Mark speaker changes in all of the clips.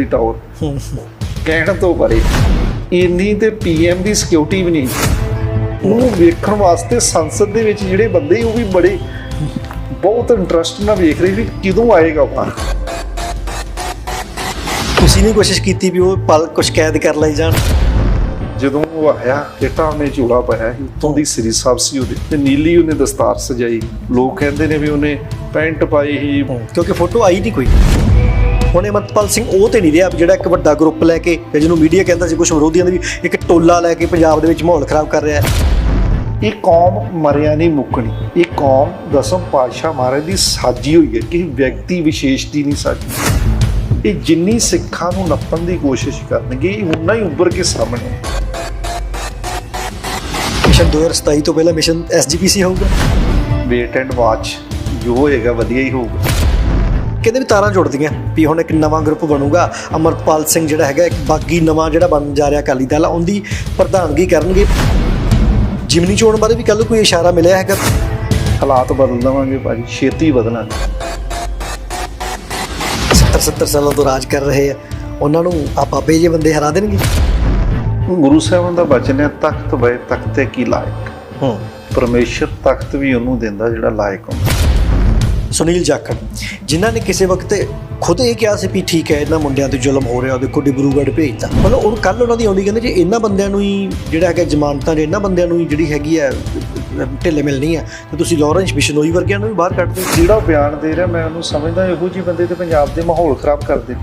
Speaker 1: ਦੀ tower ਕਹਿਣ ਤੋਂ ਪਰੇ ਇੰਨੀ ਤੇ ਪੀਐਮ ਦੀ ਸਿਕਿਉਰਿਟੀ ਵੀ ਨਹੀਂ। ਉਹਨੂੰ ਵੇਖਣ ਵਾਸਤੇ ਸੰਸਦ ਦੇ ਵਿੱਚ ਜਿਹੜੇ ਬੰਦੇ ਉਹ ਵੀ ਬੜੇ ਬਹੁਤ ਇੰਟਰਸਟ ਨਾਲ ਵੇਖ ਰਹੇ ਵੀ ਕਦੋਂ ਆਏਗਾ ਬਾਹਰ
Speaker 2: ਤੁਸੀਂ ਨਹੀਂ ਕੋਸ਼ਿਸ਼ ਕੀਤੀ ਵੀ ਉਹ ਪਲ ਕੁਛ ਕੈਦ ਕਰ ਲਈ ਜਾਣ?
Speaker 1: ਜਦੋਂ ਉਹ ਆਇਆ ਚਿੱਟਾ ਉਹਨੇ ਚੂੜਾ ਪਾਇਆ ਉੱਤੋਂ ਦੀ ਸ੍ਰੀ ਸਾਹਿਬ ਸੀ ਉਹਦੇ ਤੇ ਨੀਲੀ ਉਹਨੇ ਦਸਤਾਰ ਸਜਾਈ। ਲੋਕ ਕਹਿੰਦੇ ਨੇ ਵੀ ਉਹਨੇ ਪੈਂਟ ਪਾਈ ਸੀ।
Speaker 2: ਕਿਉਂਕਿ ਫੋਟੋ ਆਈ ਨਹੀਂ ਕੋਈ। ਹੁਣ ਅਮਰਪਾਲ ਸਿੰਘ ਉਹ ਤੇ ਨਹੀਂ ਰਿਹਾ। ਜਿਹੜਾ ਇੱਕ ਵੱਡਾ ਗਰੁੱਪ ਲੈ ਕੇ ਤੇ ਜਿਹਨੂੰ ਮੀਡੀਆ ਕਹਿੰਦਾ ਸੀ ਕੁਝ ਵਿਰੋਧੀਆਂ ਦੇ ਵੀ ਇੱਕ ਟੋਲਾ ਲੈ ਕੇ ਪੰਜਾਬ ਦੇ ਵਿੱਚ ਮਾਹੌਲ ਖਰਾਬ ਕਰ ਰਿਹਾ ਹੈ।
Speaker 1: ਇਹ ਕੌਮ ਮਰਿਆ ਨਹੀਂ ਮੁੱਕਣੀ। ਇਹ ਕੌਮ ਦਸਮ ਪਾਤਸ਼ਾਹ ਮਹਾਰਾਜ ਦੀ ਸਾਜੀ ਹੋਈ ਹੈ। ਕਿ ਵਿਅਕਤੀ ਵਿਸ਼ੇਸ਼ ਦੀ ਨਹੀਂ ਸਾਜੀ। ਇਹ ਜਿੰਨੀ ਸਿੱਖਾਂ ਨੂੰ ਨੱਪਣ ਦੀ ਕੋਸ਼ਿਸ਼ ਕਰਨਗੇ ਇਹ ਉਨਾ ਹੀ ਉੱਭਰ ਕੇ ਸਾਹਮਣੇ।
Speaker 2: ਮਿਸ਼ਨ 2027 ਤੋਂ ਪਹਿਲਾਂ ਮਿਸ਼ਨ ਐਸਜੀਪੀਸੀ ਹੋਊਗਾ।
Speaker 1: ਵੇਟ ਐਂਡ ਵਾਚ ਜੋ ਹੋਏਗਾ ਵਧੀਆ ਹੀ ਹੋਊਗਾ।
Speaker 2: ਕਹਿੰਦੇ ਵੀ ਤਾਰਾਂ ਜੁੜਦੀਆਂ ਵੀ ਹੁਣ ਇੱਕ ਨਵਾਂ ਗਰੁੱਪ ਬਣੂਗਾ। ਅਮਰਪਾਲ ਸਿੰਘ ਜਿਹੜਾ ਹੈਗਾ ਇੱਕ ਬਾਗੀ ਨਵਾਂ ਜਿਹੜਾ ਬਣ ਜਾ ਰਿਹਾ ਅਕਾਲੀ ਦਲ ਉਹਦੀ ਪ੍ਰਧਾਨਗੀ ਕਰਨਗੇ। ਜਿਮਨੀ ਚੋਣ ਬਾਰੇ ਵੀ ਕੱਲ ਕੋਈ ਇਸ਼ਾਰਾ ਮਿਲਿਆ ਹੈਗਾ?
Speaker 1: ਹਾਲਾਤ ਬਦਲ ਦਵਾਂਗੇ ਭਾਜੀ ਛੇਤੀ ਬਦਲਾਂਗੇ।
Speaker 2: 70 70 ਸਾਲਾਂ ਤੋਂ ਰਾਜ ਕਰ ਰਹੇ ਆ। ਉਹਨਾਂ ਨੂੰ ਆ ਬਾਬੇ ਜੇ ਬੰਦੇ ਹਰਾ ਦੇਣਗੇ।
Speaker 1: ਗੁਰੂ ਸਾਹਿਬਾਨ ਦਾ ਬਚਨ ਹੈ ਤਖਤ ਬੈ ਤਖਤੇ ਕੀ ਲਾਇਕ।
Speaker 2: ਹੂੰ।
Speaker 1: ਪਰਮੇਸ਼ਰ ਤਖਤ ਵੀ ਉਹਨੂੰ ਦਿੰਦਾ ਜਿਹੜਾ ਲਾਇਕ ਹੁੰਦਾ।
Speaker 2: ਸੁਨੀਲ ਜਾਖੜ ਜਿਨ੍ਹਾਂ ਨੇ ਕਿਸੇ ਵਕਤ ਖੁਦ ਇਹ ਕਿਹਾ ਸੀ ਵੀ ਠੀਕ ਹੈ ਇਹਨਾਂ ਮੁੰਡਿਆਂ ਤੇ ਜ਼ੁਲਮ ਹੋ ਰਿਹਾ ਦੇਖੋ ਡਿਬਰੂਗੜ੍ਹ ਭੇਜਤਾ। ਮਤਲਬ ਉਹ ਕੱਲ ਉਹਨਾਂ ਦੀ ਆਉਂਦੀ ਕਹਿੰਦੇ ਜੇ ਇਹਨਾਂ ਬੰਦਿਆਂ ਨੂੰ ਹੀ ਜਿਹੜਾ ਹੈਗਾ ਜ਼ਮਾਨਤਾਂ ਜੇ ਇਹਨਾਂ ਬੰਦਿਆਂ ਨੂੰ ਹੀ ਜਿਹੜੀ ਹੈਗੀ ਹੈ ਢਿੱਲੇ ਮਿਲਣੀ ਹੈ ਤੇ ਤੁਸੀਂ ਲਾਰੈਂਸ ਬਿਸ਼ਨੋਈ ਵਰਗਿਆਂ ਨੂੰ ਵੀ ਬਾਹਰ ਕੱਢ ਦਿਓ।
Speaker 1: ਜਿਹੜਾ ਬਿਆਨ ਦੇ ਰਿਹਾ ਮੈਂ ਉਹਨੂੰ ਸਮਝਦਾ ਇਹੋ ਜਿਹੇ ਬੰਦੇ ਤੇ ਪੰਜਾਬ ਦੇ ਮਾਹੌਲ ਖਰਾਬ ਕਰਦੇ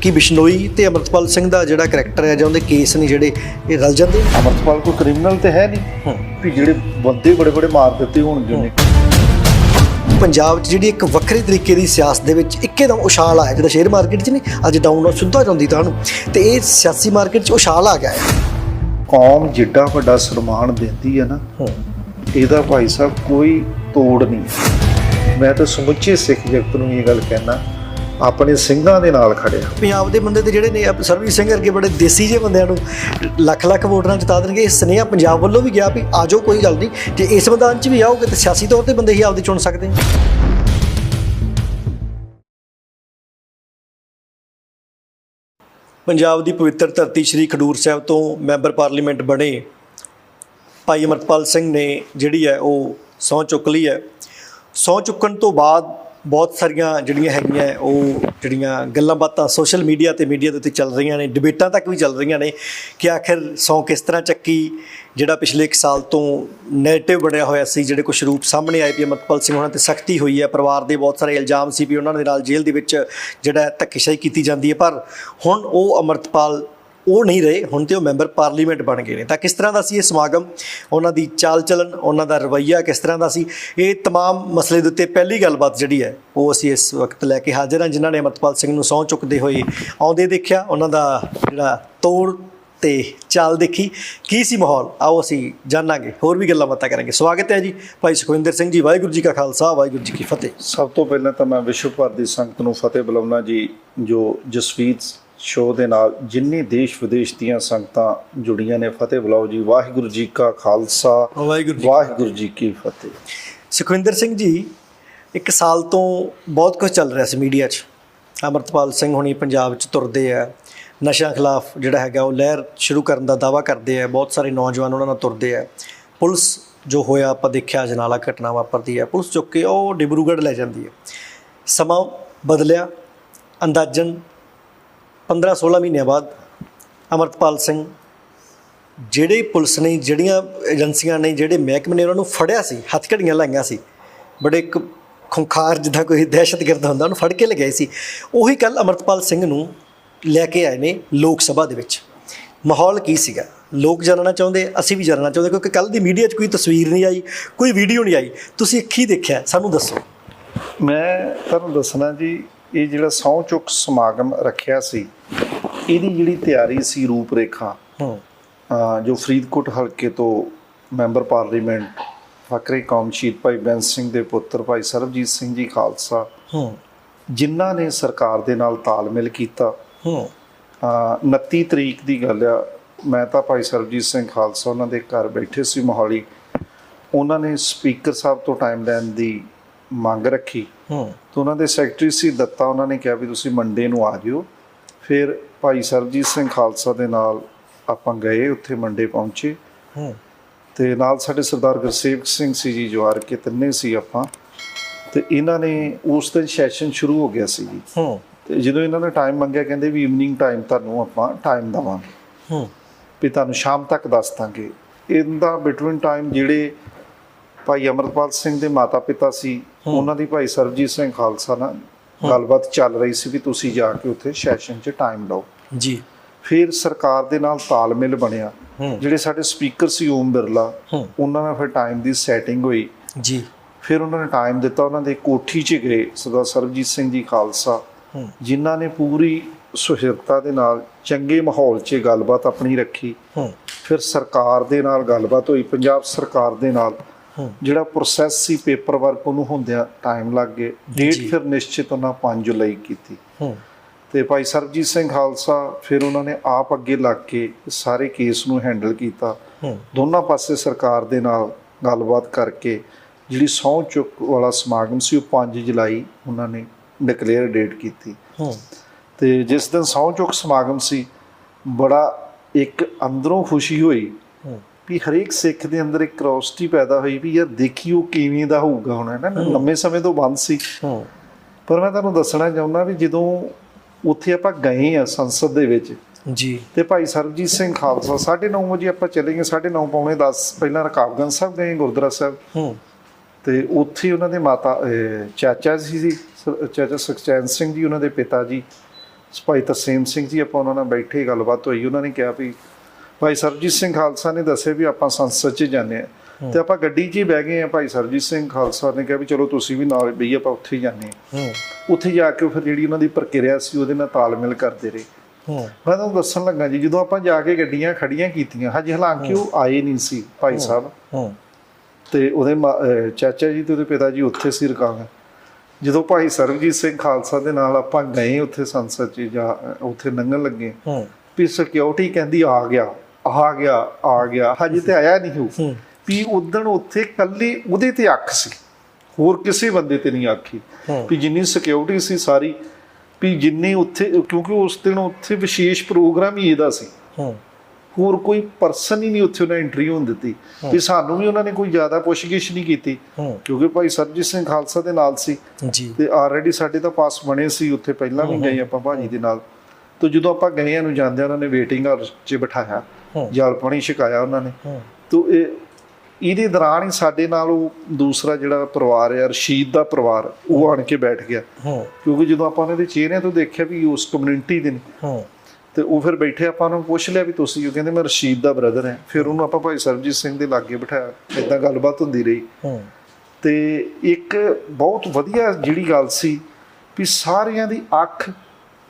Speaker 2: ਕਿ ਬਿਸ਼ਨੋਈ ਤੇ ਅਮਰਤਪਾਲ ਸਿੰਘ ਦਾ ਜਿਹੜਾ ਕਰੈਕਟਰ ਹੈ ਜਾਂ ਉਹਦੇ ਕੇਸ ਨੇ ਜਿਹੜੇ ਇਹ ਰਲ ਜਾਂਦੇ।
Speaker 1: ਅਮਰਤਪਾਲ ਕੋਈ ਕ੍ਰਿਮੀਨਲ ਤੇ ਹੈ ਨਹੀਂ। ਵੀ ਜਿਹੜੇ ਬੰਦੇ ਬੜੇ ਬੜੇ ਮਾਰ ਦਿੱਤੇ ਹੋਣਗੇ ਉਹਨੇ।
Speaker 2: ਪੰਜਾਬ 'ਚ ਜਿਹੜੀ ਇੱਕ ਵੱਖਰੇ ਤਰੀਕੇ ਦੀ ਸਿਆਸਤ ਦੇ ਵਿੱਚ ਇੱਕੇਦਮ ਉਛਾਲ ਆਇਆ ਜਿਹੜਾ ਸ਼ੇਅਰ ਮਾਰਕੀਟ 'ਚ ਨਹੀਂ ਅੱਜ ਡਾਊਨ ਸਿੱਧਾ ਜਾਂਦੀ ਤਾਂ ਨੂੰ ਤੇ ਇਹ ਸਿਆਸੀ ਮਾਰਕੀਟ 'ਚ ਉਛਾਲ ਆ ਗਿਆ ਹੈ।
Speaker 1: ਕੌਮ ਜਿੱਡਾ ਵੱਡਾ ਸਨਮਾਨ ਦਿੰਦੀ ਹੈ ਨਾ ਇਹਦਾ ਭਾਈ ਸਾਹਿਬ ਕੋਈ ਤੋੜ ਨਹੀਂ। ਮੈਂ ਤਾਂ ਸਮੁੱਚੇ ਸਿੱਖ ਜਗਤ ਨੂੰ ਇਹ ਗੱਲ ਕਹਿਣਾ ਆਪਣੇ ਸਿੰਘਾਂ ਦੇ ਨਾਲ ਖੜਿਆ
Speaker 2: ਪੰਜਾਬ ਦੇ ਬੰਦੇ ਤੇ ਜਿਹੜੇ ਨੇ ਆਪ ਸਰਵੀ ਸਿੰਘ ਵਰਗੇ ਬੜੇ ਦੇਸੀ ਜਿਹੇ ਬੰਦਿਆਂ ਨੂੰ ਲੱਖ ਲੱਖ ਵੋਟਰਾਂ ਜਿਤਾ ਦੇਣਗੇ, ਇਹ ਸੁਨੇਹਾ ਪੰਜਾਬ ਵੱਲੋਂ ਵੀ ਗਿਆ ਵੀ ਆਜੋ, ਕੋਈ ਗੱਲ ਨਹੀਂ। ਜੇ ਇਸ ਮੈਦਾਨ 'ਚ ਵੀ ਆਓਗੇ ਤਾਂ ਸਿਆਸੀ ਤੌਰ ਤੇ ਬੰਦੇ ਹੀ ਆਪਦੇ ਚੁਣ ਸਕਦੇ ਨੇ। ਪੰਜਾਬ ਦੀ ਪਵਿੱਤਰ ਧਰਤੀ ਸ੍ਰੀ ਖਡੂਰ ਸਾਹਿਬ ਤੋਂ ਮੈਂਬਰ ਪਾਰਲੀਮੈਂਟ ਬਣੇ ਭਾਈ ਅਮਰਪਾਲ ਸਿੰਘ ਨੇ ਜਿਹੜੀ ਹੈ ਉਹ ਸਹੁੰ ਚੁੱਕ ਲਈ ਹੈ। ਸਹੁੰ ਚੁੱਕਣ ਤੋਂ ਬਾਅਦ ਬਹੁਤ ਸਾਰੀਆਂ ਜਿਹੜੀਆਂ ਹੈਗੀਆਂ ਉਹ ਜਿਹੜੀਆਂ ਗੱਲਾਂ ਬਾਤਾਂ ਸੋਸ਼ਲ ਮੀਡੀਆ ਤੇ ਮੀਡੀਆ ਦੇ ਉੱਤੇ ਚੱਲ ਰਹੀਆਂ ਨੇ, ਡਿਬੇਟਾਂ ਤੱਕ ਵੀ ਚੱਲ ਰਹੀਆਂ ਨੇ ਕਿ ਆਖਿਰ ਸਹੁੰ ਕਿਸ ਤਰ੍ਹਾਂ ਚੱਕੀ, ਜਿਹੜਾ ਪਿਛਲੇ 1 ਸਾਲ ਤੋਂ ਨੈਗੇਟਿਵ ਬਣਿਆ ਹੋਇਆ ਸੀ, ਜਿਹੜੇ ਕੁਝ ਰੂਪ ਸਾਹਮਣੇ ਆਏ ਵੀ ਅਮਰਪਾਲ ਸਿੰਘ ਉਹਨਾਂ ਤੇ ਸਖਤੀ ਹੋਈ ਹੈ, ਪਰਿਵਾਰ ਦੇ ਬਹੁਤ ਸਾਰੇ ਇਲਜ਼ਾਮ ਸੀ ਵੀ ਉਹਨਾਂ ਦੇ ਨਾਲ ਜੇਲ੍ਹ ਦੇ ਵਿੱਚ ਜਿਹੜਾ ਧੱਕੇਸ਼ਾਹੀ ਕੀਤੀ ਜਾਂਦੀ ਹੈ, ਪਰ ਹੁਣ ਉਹ ਅਮਰਪਾਲ ਉਹ ਨਹੀਂ ਰਹੇ ਹੁਣ ਤੇ ਉਹ ਮੈਂਬਰ ਪਾਰਲੀਮੈਂਟ ਬਣ ਗਏ ਨੇ ਤਾਂ ਕਿਸ ਤਰ੍ਹਾਂ ਦਾ ਸੀ ਇਹ ਸਮਾਗਮ ਉਹਨਾਂ ਦੀ ਚਾਲ ਚਲਨ ਉਹਨਾਂ ਦਾ ਰਵੱਈਆ ਕਿਸ ਤਰ੍ਹਾਂ ਦਾ ਸੀ ਇਹ तमाम ਮਸਲੇ ਦੇ ਉੱਤੇ ਪਹਿਲੀ ਗੱਲਬਾਤ ਜਿਹੜੀ ਹੈ ਉਹ ਅਸੀਂ ਇਸ ਵਕਤ ਲੈ ਕੇ ਹਾਜ਼ਰ ਹਾਂ ਜਿਨ੍ਹਾਂ ਨੇ ਅਮਰਪਾਲ ਸਿੰਘ ਨੂੰ ਸਹੁੰ ਚੁੱਕਦੇ ਹੋਏ ਆਉਂਦੇ ਦੇਖਿਆ ਉਹਨਾਂ ਦਾ ਜਿਹੜਾ ਤੋੜ ਤੇ ਚਾਲ ਦੇਖੀ ਕੀ ਸੀ ਮਾਹੌਲ ਆਓ ਅਸੀਂ ਜਾਣਾਂਗੇ ਹੋਰ ਵੀ ਗੱਲਾਂ ਬਾਤਾਂ ਕਰਾਂਗੇ ਸਵਾਗਤ ਹੈ ਜੀ ਭਾਈ ਸੁਖਵਿੰਦਰ ਸਿੰਘ ਜੀ ਵਾਹਿਗੁਰੂ ਜੀ ਕਾ ਖਾਲਸਾ ਵਾਹਿਗੁਰੂ ਜੀ ਕੀ ਫਤਿਹ
Speaker 1: ਸਭ ਤੋਂ ਪਹਿਲਾਂ ਤਾਂ ਮੈਂ ਵਿਸ਼ਵ ਭਰ ਦੀ ਸੰਗਤ ਨੂੰ ਫਤਿਹ ਬੁਲਾਉਣਾ ਜੀ ਜੋ ਜਸਵੀਰ ਸ਼ੋਅ ਦੇ ਨਾਲ ਜਿੰਨੀ ਦੇਸ਼ ਵਿਦੇਸ਼ ਦੀਆਂ ਸੰਗਤਾਂ ਜੁੜੀਆਂ ਨੇ ਫਤਿਹ ਬੁਲਾਓ ਜੀ। ਵਾਹਿਗੁਰੂ ਜੀ ਕਾ ਖਾਲਸਾ।
Speaker 2: ਵਾਹਿਗੁਰੂ ਜੀ
Speaker 1: ਕੀ ਫਤਿਹ।
Speaker 2: ਸੁਖਵਿੰਦਰ ਸਿੰਘ ਜੀ ਇੱਕ ਸਾਲ ਤੋਂ ਬਹੁਤ ਕੁਝ ਚੱਲ ਰਿਹਾ ਸੀ ਮੀਡੀਆ 'ਚ। ਅਮਰਤਪਾਲ ਸਿੰਘ ਹੁਣੀ ਪੰਜਾਬ 'ਚ ਤੁਰਦੇ ਆ। ਨਸ਼ਾ ਖਿਲਾਫ ਜਿਹੜਾ ਹੈਗਾ ਉਹ ਲਹਿਰ ਸ਼ੁਰੂ ਕਰਨ ਦਾ ਦਾਵਾ ਕਰਦੇ ਆ। ਬਹੁਤ ਸਾਰੇ ਨੌਜਵਾਨ ਉਹਨਾਂ ਨਾਲ ਤੁਰਦੇ ਆ। ਪੁਲਿਸ ਜੋ ਹੋਇਆ ਆਪਾਂ ਦੇਖਿਆ ਜਨਾਲਾ ਘਟਨਾ ਵਾਪਰਦੀ ਹੈ ਪੁਲਿਸ ਚੁੱਕ ਕੇ ਉਹ ਡਿਬਰੂਗੜ੍ਹ ਲੈ ਜਾਂਦੀ ਹੈ ਸਮਾਂ ਬਦਲਿਆ। ਅੰਦਾਜ਼ਨ 15-16 ਮਹੀਨਿਆਂ ਬਾਅਦ ਅਮਰਤਪਾਲ ਸਿੰਘ ਜਿਹੜੇ ਪੁਲਿਸ ਨੇ, ਜਿਹੜੀਆਂ ਏਜੰਸੀਆਂ ਨੇ, ਜਿਹੜੇ ਮਹਿਕਮੇ ਨੇ ਉਹਨਾਂ ਨੂੰ ਫੜਿਆ ਸੀ, ਹੱਥਕੜੀਆਂ ਲਾਈਆਂ ਸੀ, ਬੜੇ ਇੱਕ ਖੁੰਖਾਰ ਜਿੱਦਾਂ ਕੋਈ ਦਹਿਸ਼ਤਗਰਦ ਹੁੰਦਾ, ਉਹਨੂੰ ਫੜ ਕੇ ਲਗਾਏ ਸੀ। ਉਹੀ ਕੱਲ ਅਮਰਤਪਾਲ ਸਿੰਘ ਨੂੰ ਲੈ ਕੇ ਆਏ ਨੇ ਲੋਕ ਸਭਾ ਦੇ ਵਿੱਚ। ਮਾਹੌਲ ਕੀ ਸੀਗਾ? ਲੋਕ ਜਾਣਨਾ ਚਾਹੁੰਦੇ, ਅਸੀਂ ਵੀ ਜਾਣਨਾ ਚਾਹੁੰਦੇ, ਕਿਉਂਕਿ ਕੱਲ ਦੀ ਮੀਡੀਆ 'ਚ ਕੋਈ ਤਸਵੀਰ ਨਹੀਂ ਆਈ, ਕੋਈ ਵੀਡੀਓ ਨਹੀਂ ਆਈ। ਤੁਸੀਂ ਅੱਖੀ ਦੇਖਿਆ, ਸਾਨੂੰ ਦੱਸੋ।
Speaker 1: ਮੈਂ ਤੁਹਾਨੂੰ ਦੱਸਣਾ ਜੀ ਇਹ ਜਿਹੜਾ ਸਹੁੰ ਚੁੱਕ ਸਮਾਗਮ ਰੱਖਿਆ ਸੀ ਇਹਦੀ ਜਿਹੜੀ ਤਿਆਰੀ ਸੀ ਰੂਪ ਰੇਖਾ ਜੋ ਫਰੀਦਕੋਟ ਹਲਕੇ ਤੋਂ ਮੈਂਬਰ ਪਾਰਲੀਮੈਂਟ ਫਕਰੇ ਕੌਮ ਸ਼ਹੀਦ ਭਾਈ ਬੈਂਸ ਸਿੰਘ ਦੇ ਪੁੱਤਰ ਭਾਈ ਸਰਬਜੀਤ ਸਿੰਘ ਜੀ ਖਾਲਸਾ
Speaker 2: ਹੂੰ।
Speaker 1: ਜਿਨ੍ਹਾਂ ਨੇ ਸਰਕਾਰ ਦੇ ਨਾਲ ਤਾਲਮੇਲ ਕੀਤਾ।
Speaker 2: ਹੂੰ।
Speaker 1: ਅਹ 29 ਤਰੀਕ ਦੀ ਗੱਲ ਆ ਮੈਂ ਤਾਂ ਭਾਈ ਸਰਬਜੀਤ ਸਿੰਘ ਖਾਲਸਾ ਉਹਨਾਂ ਦੇ ਘਰ ਬੈਠੇ ਸੀ ਮੋਹਾਲੀ। ਉਹਨਾਂ ਨੇ ਸਪੀਕਰ ਸਾਹਿਬ ਤੋਂ ਟਾਈਮ ਲੈਣ ਦੀ ਮੰਗ ਰੱਖੀ।
Speaker 2: ਹੂੰ।
Speaker 1: ਤਾਂ ਉਹਨਾਂ ਦੇ ਸੈਕਟਰੀ ਸੀ ਦੱਤਾ ਉਹਨਾਂ ਨੇ ਕਿਹਾ ਵੀ ਤੁਸੀਂ ਮੰਡੇ ਨੂੰ ਆ ਜਿਓ। ਫਿਰ ਭਾਈ ਸਰਜੀਤ ਸਿੰਘ ਖਾਲਸਾ ਦੇ ਨਾਲ ਆਪਾਂ ਗਏ ਉੱਥੇ ਮੰਡੇ ਪਹੁੰਚੇ।
Speaker 2: ਹੂੰ।
Speaker 1: ਤੇ ਨਾਲ ਸਾਡੇ ਸਰਦਾਰ ਗੁਰਸੇਵਕ ਸਿੰਘ ਸੀ ਜੀ ਜਵਾਰ ਕੇ ਤਿੰਨੇ ਸੀ ਆਪਾਂ। ਤੇ ਇਹਨਾਂ ਨੇ ਉਸ ਦਿਨ ਸੈਸ਼ਨ ਸ਼ੁਰੂ ਹੋ ਗਿਆ ਸੀ ਜੀ।
Speaker 2: ਹੂੰ।
Speaker 1: ਤੇ ਜਦੋਂ ਇਹਨਾਂ ਨੇ ਟਾਈਮ ਮੰਗਿਆ ਕਹਿੰਦੇ ਵੀ ਈਵਨਿੰਗ ਟਾਈਮ ਤੁਹਾਨੂੰ ਆਪਾਂ ਟਾਈਮ ਦਵਾਂਗੇ।
Speaker 2: ਹੂੰ।
Speaker 1: ਵੀ ਤੁਹਾਨੂੰ ਸ਼ਾਮ ਤੱਕ ਦੱਸ ਦਾਂਗੇ। ਇਹਦਾ ਬਿਟਵੀਨ ਟਾਈਮ ਜਿਹੜੇ ਭਾਈ ਅਮਰਪਾਲ ਸਿੰਘ ਦੇ ਮਾਤਾ ਪਿਤਾ ਸੀ ਉਹਨਾਂ ਦੀ ਭਾਈ ਸਰਬਜੀਤ ਸਿੰਘ ਖਾਲਸਾ ਨਾਲ ਗੱਲਬਾਤ ਚੱਲ ਰਹੀ ਸੀ ਵੀ ਤੁਸੀਂ ਜਾ ਕੇ ਉੱਥੇ ਸੈਸ਼ਨ 'ਚ ਟਾਈਮ ਲਓ।
Speaker 2: ਜੀ।
Speaker 1: ਫਿਰ ਸਰਕਾਰ ਦੇ ਨਾਲ ਤਾਲਮੇਲ ਬਣਿਆ। ਜਿਹੜੇ ਸਾਡੇ ਸਪੀਕਰ ਸੀ ਓਮ ਬਿਰਲਾ ਉਹਨਾਂ ਨਾਲ ਫਿਰ ਟਾਈਮ ਦੀ ਸੈਟਿੰਗ ਹੋਈ।
Speaker 2: ਜੀ।
Speaker 1: ਫਿਰ ਉਹਨਾਂ ਨੇ ਟਾਈਮ ਦਿੱਤਾ ਉਹਨਾਂ ਦੇ ਕੋਠੀ 'ਚ ਗਏ ਸਰਦਾਰ ਸਰਬਜੀਤ ਸਿੰਘ ਜੀ ਖਾਲਸਾ ਜਿਨ੍ਹਾਂ ਨੇ ਪੂਰੀ ਸੁਹਿਰਤਾ ਦੇ ਨਾਲ ਚੰਗੇ ਮਾਹੌਲ 'ਚ ਗੱਲਬਾਤ ਆਪਣੀ ਰੱਖੀ। ਫਿਰ ਸਰਕਾਰ ਦੇ ਨਾਲ ਗੱਲਬਾਤ ਹੋਈ ਪੰਜਾਬ ਸਰਕਾਰ ਦੇ ਨਾਲ। ਜਿਹੜਾ ਪ੍ਰੋਸੈਸ ਸੀ ਪੇਪਰ ਵਰਕ ਉਹਨੂੰ ਹੁੰਦਿਆਂ ਟਾਈਮ ਲੱਗ ਗਏ। ਡੇਟ। ਫਿਰ ਨਿਸ਼ਚਿਤ ਉਹਨਾਂ 5 ਜੁਲਾਈ ਕੀਤੀ। ਤੇ ਭਾਈ ਸਰਬਜੀਤ ਸਿੰਘ ਖਾਲਸਾ ਫਿਰ ਉਹਨਾਂ ਨੇ ਆਪ ਅੱਗੇ ਲੱਗ ਕੇ ਸਾਰੇ ਕੇਸ ਨੂੰ ਹੈਂਡਲ ਕੀਤਾ। ਦੋਨਾਂ ਪਾਸੇ ਸਰਕਾਰ ਦੇ ਨਾਲ ਗੱਲਬਾਤ ਕਰਕੇ ਜਿਹੜੀ ਸਹੁੰ ਚੁੱਕ ਵਾਲਾ ਸਮਾਗਮ ਸੀ ਉਹ 5 ਜੁਲਾਈ ਉਹਨਾਂ ਨੇ ਡਿਕਲੇਅਰ ਡੇਟ ਕੀਤੀ। ਤੇ ਜਿਸ ਦਿਨ ਸਹੁੰ ਚੁੱਕ ਸਮਾਗਮ ਸੀ ਬੜਾ ਇੱਕ ਅੰਦਰੋਂ ਖੁਸ਼ੀ ਹੋਈ। ਵੀ ਹਰੇਕ ਸਿੱਖ ਦੇ ਅੰਦਰ ਇੱਕ ਕਰੋਸਟੀ ਪੈਦਾ ਹੋਈ ਵੀ ਯਾਰ ਦੇਖੀਓ ਕਿਵੇਂ ਦਾ ਹੋਊਗਾ ਹੁਣ ਹੈ ਨਾ? ਲੰਮੇ ਸਮੇਂ ਤੋਂ ਬੰਦ ਸੀ। ਪਰ ਮੈਂ ਤੁਹਾਨੂੰ ਦੱਸਣਾ ਚਾਹੁੰਦਾ ਵੀ ਜਦੋਂ ਉੱਥੇ ਆਪਾਂ ਗਏ ਆ ਸੰਸਦ ਦੇ ਵਿੱਚ
Speaker 2: ਜੀ।
Speaker 1: ਤੇ ਭਾਈ ਸਰਬਜੀਤ ਸਿੰਘ ਖਾਲਸਾ 9:30 ਵਜੇ ਆਪਾਂ ਚਲੇ ਗਏ 9:30 ਪੌਣੇ 10 ਪਹਿਲਾਂ ਰਕਾਬਗੰਜ ਸਾਹਿਬ ਗਏ ਗੁਰਦੁਆਰਾ ਸਾਹਿਬ। ਤੇ ਉੱਥੇ ਉਹਨਾਂ ਦੇ ਮਾਤਾ ਚਾਚਾ ਜੀ ਚਾਚਾ ਸੁਖਚੈਨ ਸਿੰਘ ਜੀ ਉਹਨਾਂ ਦੇ ਪਿਤਾ ਜੀ ਭਾਈ ਤਰਸੇਮ ਸਿੰਘ ਜੀ ਆਪਾਂ ਉਹਨਾਂ ਨਾਲ ਬੈਠੇ ਗੱਲਬਾਤ ਹੋਈ ਉਹਨਾਂ ਨੇ ਕਿਹਾ ਵੀ ਭਾਈ ਸਰਬਜੀਤ ਸਿੰਘ ਖਾਲਸਾ ਨੇ ਦੱਸਿਆ ਵੀ ਆਪਾਂ ਸੰਸਦ 'ਚ ਜਾਂਦੇ ਆ ਤੇ ਆਪਾਂ ਗੱਡੀ 'ਚ ਹੀ ਬਹਿ ਗਏ ਆ ਭਾਈ ਸਰਬਜੀਤ ਸਿੰਘ ਖਾਲਸਾ ਨੇ ਕਿਹਾ ਵੀ ਚਲੋ ਤੁਸੀਂ ਵੀ ਨਾਲ ਬਈ ਆਪਾਂ ਉੱਥੇ ਹੀ ਜਾਂਦੇ ਹੂੰ। ਉੱਥੇ ਜਾ ਕੇ ਫਿਰ ਜਿਹੜੀ ਉਹਨਾਂ ਦੀ ਪ੍ਰਕਿਰਿਆ ਸੀ ਉਹਦੇ ਨਾਲ ਤਾਲਮੇਲ ਕਰਦੇ ਰਹੇ।
Speaker 2: ਹੂੰ।
Speaker 1: ਮੈਂ ਤੁਹਾਨੂੰ ਦੱਸਣ ਲੱਗਾ ਜੀ ਜਦੋਂ ਆਪਾਂ ਜਾ ਕੇ ਗੱਡੀਆਂ ਖੜੀਆਂ ਕੀਤੀਆਂ ਹਜੇ ਹਾਲਾਂਕਿ ਉਹ ਆਏ ਨਹੀਂ ਸੀ ਭਾਈ ਸਾਹਿਬ।
Speaker 2: ਹੂੰ।
Speaker 1: ਤੇ ਉਹਦੇ ਚਾਚਾ ਜੀ ਤੇ ਉਹਦੇ ਪਿਤਾ ਜੀ ਉੱਥੇ ਸੀ ਰਕਾਂਗੇ ਜਦੋਂ ਭਾਈ ਸਰਬਜੀਤ ਸਿੰਘ ਖਾਲਸਾ ਦੇ ਨਾਲ ਆਪਾਂ ਗਏ ਉੱਥੇ ਸੰਸਦ 'ਚ ਜਾਂ ਉੱਥੇ ਲੰਘਣ ਲੱਗੇ
Speaker 2: ਹੂੰ।
Speaker 1: ਵੀ ਸਿਕਿਉਰਿਟੀ ਕਹਿੰਦੀ ਆ ਗਿਆ। ਆ ਗਿਆ ਆ ਗਿਆ। ਹਜੇ ਤੇ ਆਇਆ ਨਹੀਂ ਹੋ
Speaker 2: ਹੂੰ।
Speaker 1: ਵੀ ਉਦਣ ਉੱਥੇ ਕੱਲੀ ਉਹਦੇ ਤੇ ਅੱਖ ਸੀ। ਹੋਰ ਕਿਸੇ ਬੰਦੇ ਤੇ ਨਹੀਂ ਆਖੀ। ਵੀ ਜਿੰਨੀ ਸਿਕਿਉਰਿਟੀ ਸੀ ਸਾਰੀ ਵੀ ਜਿੰਨੀ ਉੱਥੇ ਕਿਉਂਕਿ ਉਸ ਦਿਨ ਉੱਥੇ ਵਿਸ਼ੇਸ਼ ਪ੍ਰੋਗਰਾਮ ਹੀ ਇਹਦਾ ਸੀ। ਹੋਰ ਕੋਈ ਪਰਸਨ ਹੀ ਨਹੀਂ ਉੱਥੇ ਉਹਨਾਂ ਐਂਟਰੀ ਹੋਣ ਦਿੱਤੀ। ਵੀ ਸਾਨੂੰ ਵੀ ਉਹਨਾਂ ਨੇ ਕੋਈ ਜ਼ਿਆਦਾ ਪੁੱਛਗਿੱਛ ਨਹੀਂ ਕੀਤੀ। ਕਿਉਂਕਿ ਭਾਈ ਸਰਜੀਤ ਸਿੰਘ ਖਾਲਸਾ ਦੇ ਨਾਲ ਸੀ। ਤੇ ਆਲਰੇਡੀ ਸਾਡੇ ਤਾਂ ਪਾਸ ਬਣੇ ਸੀ ਉੱਥੇ ਪਹਿਲਾਂ ਵੀ ਗਏ ਆਪਾਂ ਭਾਜੀ ਦੇ ਨਾਲ। ਤੇ ਜਦੋਂ ਆਪਾਂ ਗਏ ਨੂੰ ਜਾਂਦੇ ਉਹਨਾਂ ਨੇ ਵੇਟਿੰਗ ਹਾਲ 'ਚ ਬਿਠਾਇਆ। ਜਲ ਪਾਣੀ ਛਕਾਇਆ ਉਹਨਾਂ ਨੇ। ਤੋ ਇਹ ਇਹਦੇ ਦੌਰਾਨ ਹੀ ਸਾਡੇ ਨਾਲ ਉਹ ਦੂਸਰਾ ਜਿਹੜਾ ਪਰਿਵਾਰ ਹੈ ਰਸ਼ੀਦ ਦਾ ਪਰਿਵਾਰ ਉਹ ਆਣ ਕੇ ਬੈਠ ਗਿਆ।
Speaker 2: ਹੂੰ।
Speaker 1: ਕਿਉਂਕਿ ਜਦੋਂ ਆਪਾਂ ਉਹਨਾਂ ਦੇ ਚਿਹਰਿਆਂ ਤੋਂ ਦੇਖਿਆ ਵੀ ਉਸ ਕਮਿਊਨਿਟੀ ਦੇ ਨੇ
Speaker 2: ਹੂੰ।
Speaker 1: ਤੇ ਉਹ ਫਿਰ ਬੈਠੇ ਆਪਾਂ ਨੂੰ ਪੁੱਛ ਲਿਆ ਵੀ ਤੁਸੀਂ ਉਹ ਕਹਿੰਦੇ ਮੈਂ ਰਸ਼ੀਦ ਦਾ ਬ੍ਰਦਰ ਹਾਂ। ਫਿਰ ਉਹਨੂੰ ਆਪਾਂ ਭਾਈ ਸਰਬਜੀਤ ਸਿੰਘ ਦੇ ਲਾਗੇ ਬਿਠਾਇਆ ਇਦਾਂ ਗੱਲਬਾਤ ਹੁੰਦੀ ਰਹੀ।
Speaker 2: ਹੂੰ।
Speaker 1: ਤੇ ਇੱਕ ਬਹੁਤ ਵਧੀਆ ਜਿਹੜੀ ਗੱਲ ਸੀ ਵੀ ਸਾਰਿਆਂ ਦੀ ਅੱਖ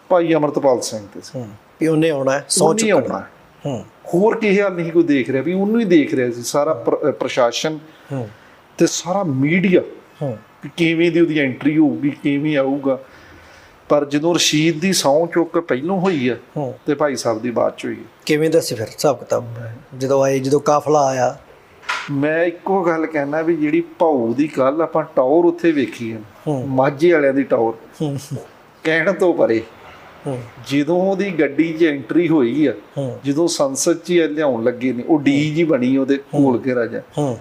Speaker 1: ਭਾਈ ਅਮਰਤਪਾਲ ਸਿੰਘ ਤੇ ਸੀ।
Speaker 2: ਵੀ ਉਹਨੇ ਆਉਣਾ ਹੈ ਸੌ
Speaker 1: ਉਹਨੇ
Speaker 2: ਚੁੱਕਣਾ
Speaker 1: ਆਉਣਾ ਹੋਰ ਕਿਸੇ ਹਾਲ ਨਹੀਂ ਕੋਈ ਦੇਖ ਰਿਹਾ ਵੀ ਉਹਨੂੰ ਹੀ ਦੇਖ ਰਿਹਾ ਸੀ ਸਾਰਾ ਪ੍ਰ- ਪ੍ਰਸ਼ਾਸਨ
Speaker 2: ਹੂੰ।
Speaker 1: ਤੇ ਸਾਰਾ ਮੀਡੀਆ ਕਿਵੇਂ ਦੀ ਉਹਦੀ ਐਂਟਰੀ ਹੋਊਗੀ ਕਿਵੇਂ ਆਊਗਾ। ਪਰ ਜਦੋਂ ਰਸ਼ੀਦ ਦੀ ਸਹੁੰ ਚੁੱਕ ਪਹਿਲੋਂ ਹੋਈ ਆ
Speaker 2: ਹੂੰ।
Speaker 1: ਤੇ ਭਾਈ ਸਾਹਿਬ ਦੀ ਬਾਅਦ ਚ ਹੋਈ।
Speaker 2: ਕਿਵੇਂ ਦਾ ਸੀ ਫਿਰ ਹਿਸਾਬ ਕਿਤਾਬ? ਜਦੋਂ ਆਏ ਜਦੋਂ ਕਾਫਲਾ ਆਇਆ।
Speaker 1: ਮੈਂ ਇੱਕੋ ਗੱਲ ਕਹਿਣਾ ਵੀ ਜਿਹੜੀ ਭਾਊ ਦੀ ਗੱਲ ਆਪਾਂ ਟੌਰ ਉੱਥੇ ਵੇਖੀ ਹੈ। ਮਾਝੇ ਵਾਲਿਆਂ ਦੀ ਟੌਰ। ਕਹਿਣ ਤੋਂ ਪਰੇ। ਜਦੋਂ ਉਹਦੀ ਗੱਡੀ 'ਚ ਐਂਟਰੀ ਹੋਈ ਆ ਜਦੋਂ ਸੰਸਦ 'ਚ ਲਿਆਉਣ ਲੱਗੇ ਨੇ ਉਹ ਡੀ ਜੀ ਬਣੀ ਉਹਦੇ ਕੋਲ ਕੇ ਰਾਜਾ।
Speaker 2: ਹੂੰ।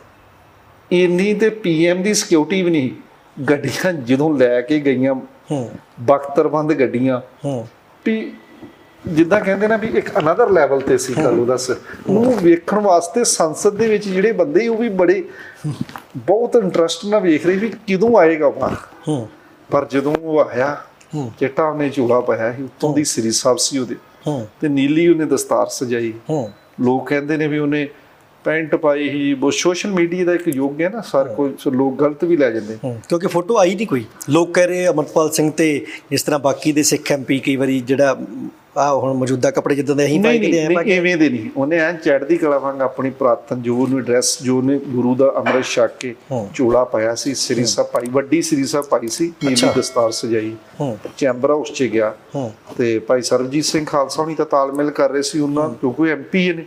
Speaker 1: ਇੰਨੀ ਤੇ ਪੀਐਮ ਦੀ ਸਿਕਿਉਰਿਟੀ ਵੀ ਨਹੀਂ ਗੱਡੀਆਂ ਜਦੋਂ ਲੈ ਕੇ ਗਈਆਂ
Speaker 2: ਹੂੰ।
Speaker 1: ਬਖਤਰਬੰਦ ਗੱਡੀਆਂ।
Speaker 2: ਹੂੰ।
Speaker 1: ਵੀ ਜਿੱਦਾਂ ਕਹਿੰਦੇ ਨਾ ਵੀ ਇੱਕ ਅਨਦਰ ਲੈਵਲ ਤੇ ਸੀ ਗੱਲ ਉਹਦਾ ਸ ਉਹਨੂੰ ਵੇਖਣ ਵਾਸਤੇ ਸੰਸਦ ਦੇ ਵਿੱਚ ਜਿਹੜੇ ਬੰਦੇ ਉਹ ਵੀ ਬੜੇ ਬਹੁਤ ਇੰਟਰਸਟ ਨਾਲ ਵੇਖ ਰਹੇ ਵੀ ਕਦੋਂ ਆਏਗਾ ਬਾਹਰ
Speaker 2: ਹੂੰ।
Speaker 1: ਪਰ ਜਦੋਂ ਉਹ ਆਇਆ ਚਿੱਟਾ ਉਹਨੇ ਚੂੜਾ ਪਾਇਆ ਸੀ ਉੱਤੋਂ ਦੀ ਸ੍ਰੀ ਸਾਹਿਬ ਸੀ ਉਹਦੇ।
Speaker 2: ਹੂੰ।
Speaker 1: ਤੇ ਨੀਲੀ ਉਹਨੇ ਦਸਤਾਰ ਸਜਾਈ।
Speaker 2: ਹੂੰ।
Speaker 1: ਲੋਕ ਕਹਿੰਦੇ ਨੇ ਵੀ ਉਹਨੇ ਪੈਂਟ ਪਾਈ ਸੀ। ਉਹ ਸੋਸ਼ਲ ਮੀਡੀਆ ਦਾ ਇੱਕ ਯੁੱਗ ਹੈ ਨਾ ਸਰ ਕੋਈ ਲੋਕ ਗਲਤ ਵੀ ਲੈ ਜਾਂਦੇ।
Speaker 2: ਕਿਉਂਕਿ ਫੋਟੋ ਆਈ ਨਹੀਂ ਕੋਈ। ਲੋਕ ਕਹਿ ਰਹੇ ਅਮਰਪਾਲ ਸਿੰਘ ਤੇ ਇਸ ਤਰ੍ਹਾਂ ਬਾਕੀ ਦੇ ਸਿੱਖ ਐਮਪੀ ਕਈ ਵਾਰੀ ਜਿਹੜਾ ਆ ਹੁਣ ਮੌਜੂਦਾ ਕੱਪੜੇ ਜਿੱਦਾਂ ਦੇ ਅਸੀਂ ਪਾਈ
Speaker 1: ਨਹੀਂ
Speaker 2: ਕਿਤੇ ਆਏ
Speaker 1: ਨਹੀਂ ਐਵੇਂ ਦੇ ਨਹੀਂ। ਉਹਨੇ ਐ ਚੜ੍ਹਦੀ ਕਲਾ ਵਾਂਗ ਆਪਣੀ ਪ੍ਰਾਤਨ ਜੋ ਉਹਨੇ ਡਰੈਸ ਜੋ ਉਹਨੇ ਗੁਰੂ ਦਾ ਅੰਮ੍ਰਿਤ ਛਕ ਕੇ। ਚੋਲਾ ਪਾਇਆ ਸੀ ਸ੍ਰੀ ਸਾਹਿਬ ਪਾਈ ਵੱਡੀ ਸ੍ਰੀ ਸਾਹਿਬ ਪਾਈ ਸੀ ਨੀਲੀ। ਦਸਤਾਰ ਸਜਾਈ। ਚੈਂਬਰ ਹਾਊਸ 'ਚ ਗਿਆ। ਤੇ ਭਾਈ ਸਰਬਜੀਤ ਸਿੰਘ ਖਾਲਸਾ ਹੁਣੀ ਤਾਂ ਤਾਲਮੇਲ ਕਰ ਰਹੇ ਸੀ ਉਹਨਾਂ ਕਿਉਂਕਿ ਐਮਪੀ ਨੇ।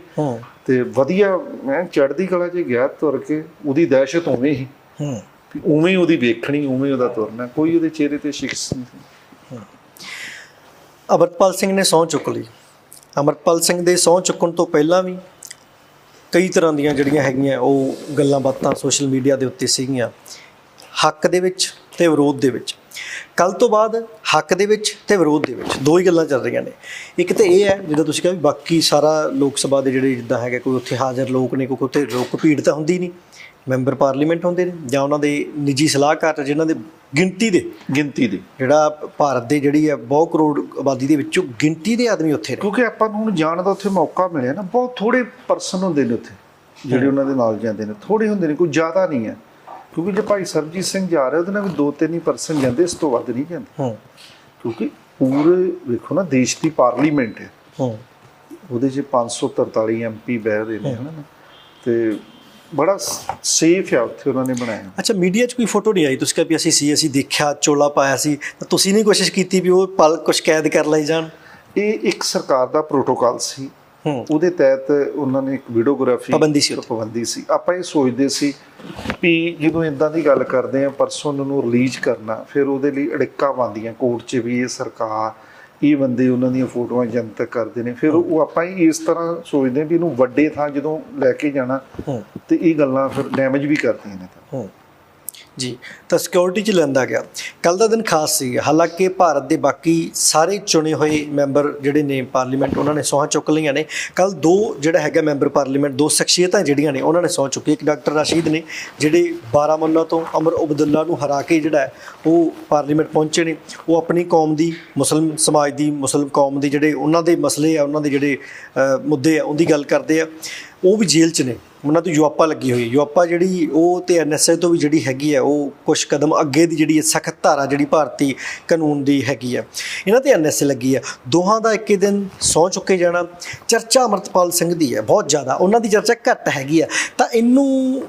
Speaker 1: ਤੇ ਵਧੀਆ ਮੈਂ ਚੜ੍ਹਦੀ ਕਲਾ 'ਚ ਗਿਆ ਤੁਰ ਕੇ ਉਹਦੀ ਦਹਿਸ਼ਤ ਉਵੇਂ ਹੀ। ਉਵੇਂ ਉਹਦੀ ਵੇਖਣੀ ਉਵੇਂ ਉਹਦਾ ਤੁਰਨਾ ਕੋਈ ਉਹਦੇ ਚਿਹਰੇ ਤੇ ਸ਼ਿਕਸ ਨਹੀਂ ਸੀ।
Speaker 2: ਅਮਰਪਾਲ ਸਿੰਘ ਨੇ ਸਹੁੰ ਚੁੱਕ ਲਈ। ਅਮਰਪਾਲ ਸਿੰਘ ਦੇ ਸਹੁੰ ਚੁੱਕਣ ਤੋਂ ਪਹਿਲਾਂ ਵੀ ਕਈ ਤਰ੍ਹਾਂ ਦੀਆਂ ਜਿਹੜੀਆਂ ਹੈਗੀਆਂ, ਉਹ ਗੱਲਾਂ ਬਾਤਾਂ ਸੋਸ਼ਲ ਮੀਡੀਆ ਦੇ ਉੱਤੇ ਸੀਗੀਆਂ। ਹੱਕ ਦੇ ਵਿੱਚ ਤੇ ਵਿਰੋਧ ਦੇ ਵਿੱਚ। ਕੱਲ ਤੋਂ ਬਾਅਦ ਹੱਕ ਦੇ ਵਿੱਚ ਤੇ ਵਿਰੋਧ ਦੇ ਵਿੱਚ ਦੋ ਹੀ ਗੱਲਾਂ ਚੱਲ ਰਹੀਆਂ ਨੇ। ਇੱਕ ਤੇ ਇਹ ਹੈ, ਜਦੋਂ ਤੁਸੀਂ ਕਿਹਾ ਵੀ ਬਾਕੀ ਸਾਰਾ ਲੋਕ ਸਭਾ ਦੇ ਜਿਹੜੇ ਜਿੱਦਾਂ ਹੈਗੇ, ਕੋਈ ਉੱਥੇ ਹਾਜ਼ਰ ਲੋਕ ਨੇ, ਕੋਈ ਉੱਥੇ ਲੋਕ ਭੀੜ ਤਾਂ ਹੁੰਦੀ ਨਹੀਂ। ਮੈਂਬਰ ਪਾਰਲੀਮੈਂਟ ਹੁੰਦੇ ਨੇ ਜਾਂ ਉਹਨਾਂ ਦੇ ਨਿੱਜੀ ਸਲਾਹਕਾਰ ਜਿਨ੍ਹਾਂ ਦੇ ਗਿਣਤੀ ਦੇ
Speaker 1: ਗਿਣਤੀ ਦੀ।
Speaker 2: ਜਿਹੜਾ ਭਾਰਤ ਦੇ ਜਿਹੜੀ ਹੈ ਬਹੁਤ ਕਰੋੜ ਆਬਾਦੀ ਦੇ ਵਿੱਚੋਂ ਗਿਣਤੀ ਦੇ ਆਦਮੀ ਉੱਥੇ ਨੇ।
Speaker 1: ਕਿਉਂਕਿ ਆਪਾਂ ਨੂੰ ਹੁਣ ਜਾਣ ਦਾ ਉੱਥੇ ਮੌਕਾ ਮਿਲਿਆ ਨਾ ਬਹੁਤ ਥੋੜੇ ਪਰਸਨ ਹੁੰਦੇ ਨੇ ਉੱਥੇ ਜਿਹੜੇ ਉਹਨਾਂ ਦੇ ਨਾਲ ਜਾਂਦੇ ਨੇ। ਥੋੜੇ ਹੁੰਦੇ ਨੇ ਕੋਈ ਜ਼ਿਆਦਾ ਨਹੀਂ ਹੈ। ਕਿਉਂਕਿ ਜੇ ਭਾਈ ਸਰਬਜੀਤ ਸਿੰਘ ਜਾ ਰਿਹਾ ਉਹਦੇ ਨਾਲ ਵੀ ਦੋ ਤਿੰਨ ਹੀ ਪਰਸਨ ਜਾਂਦੇ ਇਸ ਤੋਂ ਵੱਧ ਨਹੀਂ ਜਾਂਦੇ।
Speaker 2: ਹੂੰ।
Speaker 1: ਕਿਉਂਕਿ ਪੂਰੇ ਵੇਖੋ ਨਾ ਦੇਸ਼ ਦੀ ਪਾਰਲੀਮੈਂਟ ਹੈ।
Speaker 2: ਹੂੰ।
Speaker 1: ਉਹਦੇ 'ਚ 543 ਐਮਪੀ ਬਹਿ ਰਹੇ ਨੇ ਹਨਾ। ਤੇ ਬੜਾ ਸੇਫ ਹੈ ਉੱਥੇ ਉਹਨਾਂ ਨੇ ਬਣਾਇਆ।
Speaker 2: ਅੱਛਾ ਮੀਡੀਆ 'ਚ ਕੋਈ ਫੋਟੋ ਨਹੀਂ ਆਈ? ਤੁਸੀਂ ਕਿਹਾ ਵੀ ਅਸੀਂ ਸੀ ਅਸੀਂ ਦੇਖਿਆ ਚੋਲਾ ਪਾਇਆ ਸੀ। ਤਾਂ ਤੁਸੀਂ ਨਹੀਂ ਕੋਸ਼ਿਸ਼ ਕੀਤੀ ਵੀ ਉਹ ਪਲ ਕੁਝ ਕੈਦ ਕਰ ਲਈ ਜਾਣ?
Speaker 1: ਇਹ ਇੱਕ ਸਰਕਾਰ ਦਾ ਪ੍ਰੋਟੋਕਾਲ ਸੀ।
Speaker 2: ਹੂੰ।
Speaker 1: ਉਹਦੇ ਤਹਿਤ ਉਹਨਾਂ ਨੇ ਇੱਕ ਵੀਡੀਓਗ੍ਰਾਫੀ
Speaker 2: ਪਾਬੰਦੀ ਸੀ।
Speaker 1: ਪਾਬੰਦੀ ਸੀ। ਆਪਾਂ ਇਹ ਸੋਚਦੇ ਸੀ ਵੀ ਜਦੋਂ ਇਦਾਂ ਦੀ ਗੱਲ ਕਰਦੇ ਆ ਪਰਸੋਂ ਨੂੰ ਰਿਲੀਜ਼ ਕਰਨਾ ਫਿਰ ਉਹਦੇ ਲਈ ਅੜਿੱਕਾ ਪਾਉਂਦੀਆਂ ਕੋਰਟ 'ਚ ਵੀ ਇਹ ਸਰਕਾਰ ਇਹ ਬੰਦੇ ਉਹਨਾਂ ਦੀਆਂ ਫੋਟੋਆਂ ਜਨਤਕ ਕਰਦੇ ਨੇ। ਫਿਰ ਉਹ ਆਪਾਂ ਹੀ ਇਸ ਤਰ੍ਹਾਂ ਸੋਚਦੇ ਵੀ ਇਹਨੂੰ ਵੱਡੇ ਥਾਂ ਜਦੋਂ ਲੈ ਕੇ ਜਾਣਾ ਤੇ ਇਹ ਗੱਲਾਂ ਫਿਰ ਡੈਮੇਜ ਵੀ ਕਰਦੀਆਂ ਨੇ ਤਾਂ।
Speaker 2: ਹੂੰ। ਜੀ, ਤਾਂ ਸਿਕਿਉਰਿਟੀ ਚ ਲੈਂਦਾ ਗਿਆ। ਕੱਲ ਦਾ ਦਿਨ ਖਾਸ ਸੀ। ਹਾਲਾਂਕਿ ਭਾਰਤ ਦੇ ਬਾਕੀ ਸਾਰੇ ਚੁਣੇ ਹੋਏ ਮੈਂਬਰ ਜਿਹੜੇ ਨੇ ਪਾਰਲੀਮੈਂਟ, ਉਹਨਾਂ ਨੇ ਸਹੁੰ ਚੁੱਕ ਲਈਆਂ ਨੇ। ਕੱਲ ਦੋ ਜਿਹੜਾ ਹੈਗਾ ਮੈਂਬਰ ਪਾਰਲੀਮੈਂਟ, ਦੋ ਸ਼ਖਸੀਅਤਾਂ ਜਿਹੜੀਆਂ ਨੇ, ਉਹਨਾਂ ਨੇ ਸਹੁੰ ਚੁੱਕੀ। ਇੱਕ ਡਾਕਟਰ ਰਾਸ਼ੀਦ ਨੇ, ਜਿਹੜੇ ਬਾਰਾਮੁੱਲਾ ਤੋਂ ਅਮਰ ਉਬਦੁੱਲਾ ਨੂੰ ਹਰਾ ਕੇ ਜਿਹੜਾ ਉਹ ਪਾਰਲੀਮੈਂਟ ਪਹੁੰਚੇ ਨੇ। ਉਹ ਆਪਣੀ ਕੌਮ ਦੀ ਮੁਸਲਮ ਸਮਾਜ ਦੀ, ਮੁਸਲਮ ਕੌਮ ਦੀ ਜਿਹੜੇ ਉਹਨਾਂ ਦੇ ਮਸਲੇ ਆ, ਉਹਨਾਂ ਦੇ ਜਿਹੜੇ ਮੁੱਦੇ ਆ, ਉਹਦੀ ਗੱਲ ਕਰਦੇ ਆ। ਉਹ ਵੀ ਜੇਲ੍ਹ 'ਚ ਨੇ। ਉਹਨਾਂ ਤੋਂ ਯੂਆਪਾ ਲੱਗੀ ਹੋਈ ਹੈ। ਯੂਆਪਾ ਜਿਹੜੀ ਉਹ ਤੇ ਐਨਐਸਏ ਤੋਂ ਵੀ ਜਿਹੜੀ ਹੈਗੀ ਹੈ, ਉਹ ਕੁਝ ਕਦਮ ਅੱਗੇ ਦੀ ਜਿਹੜੀ ਸਖਤ ਧਾਰਾ ਜਿਹੜੀ ਭਾਰਤੀ ਕਾਨੂੰਨ ਦੀ ਹੈਗੀ ਹੈ, ਇਹਨਾਂ ਤੇ ਐਨਐਸਏ ਲੱਗੀ ਹੈ। ਦੋਹਾਂ ਦਾ ਇੱਕੇ ਦਿਨ ਸੌ ਚੁੱਕੇ ਜਾਣਾ। ਚਰਚਾ ਅਮਰਤਪਾਲ ਸਿੰਘ ਦੀ ਹੈ, ਬਹੁਤ ਜ਼ਿਆਦਾ। ਉਹਨਾਂ ਦੀ ਚਰਚਾ ਘੱਟ ਹੈਗੀ ਹੈ। ਤਾਂ ਇਹਨੂੰ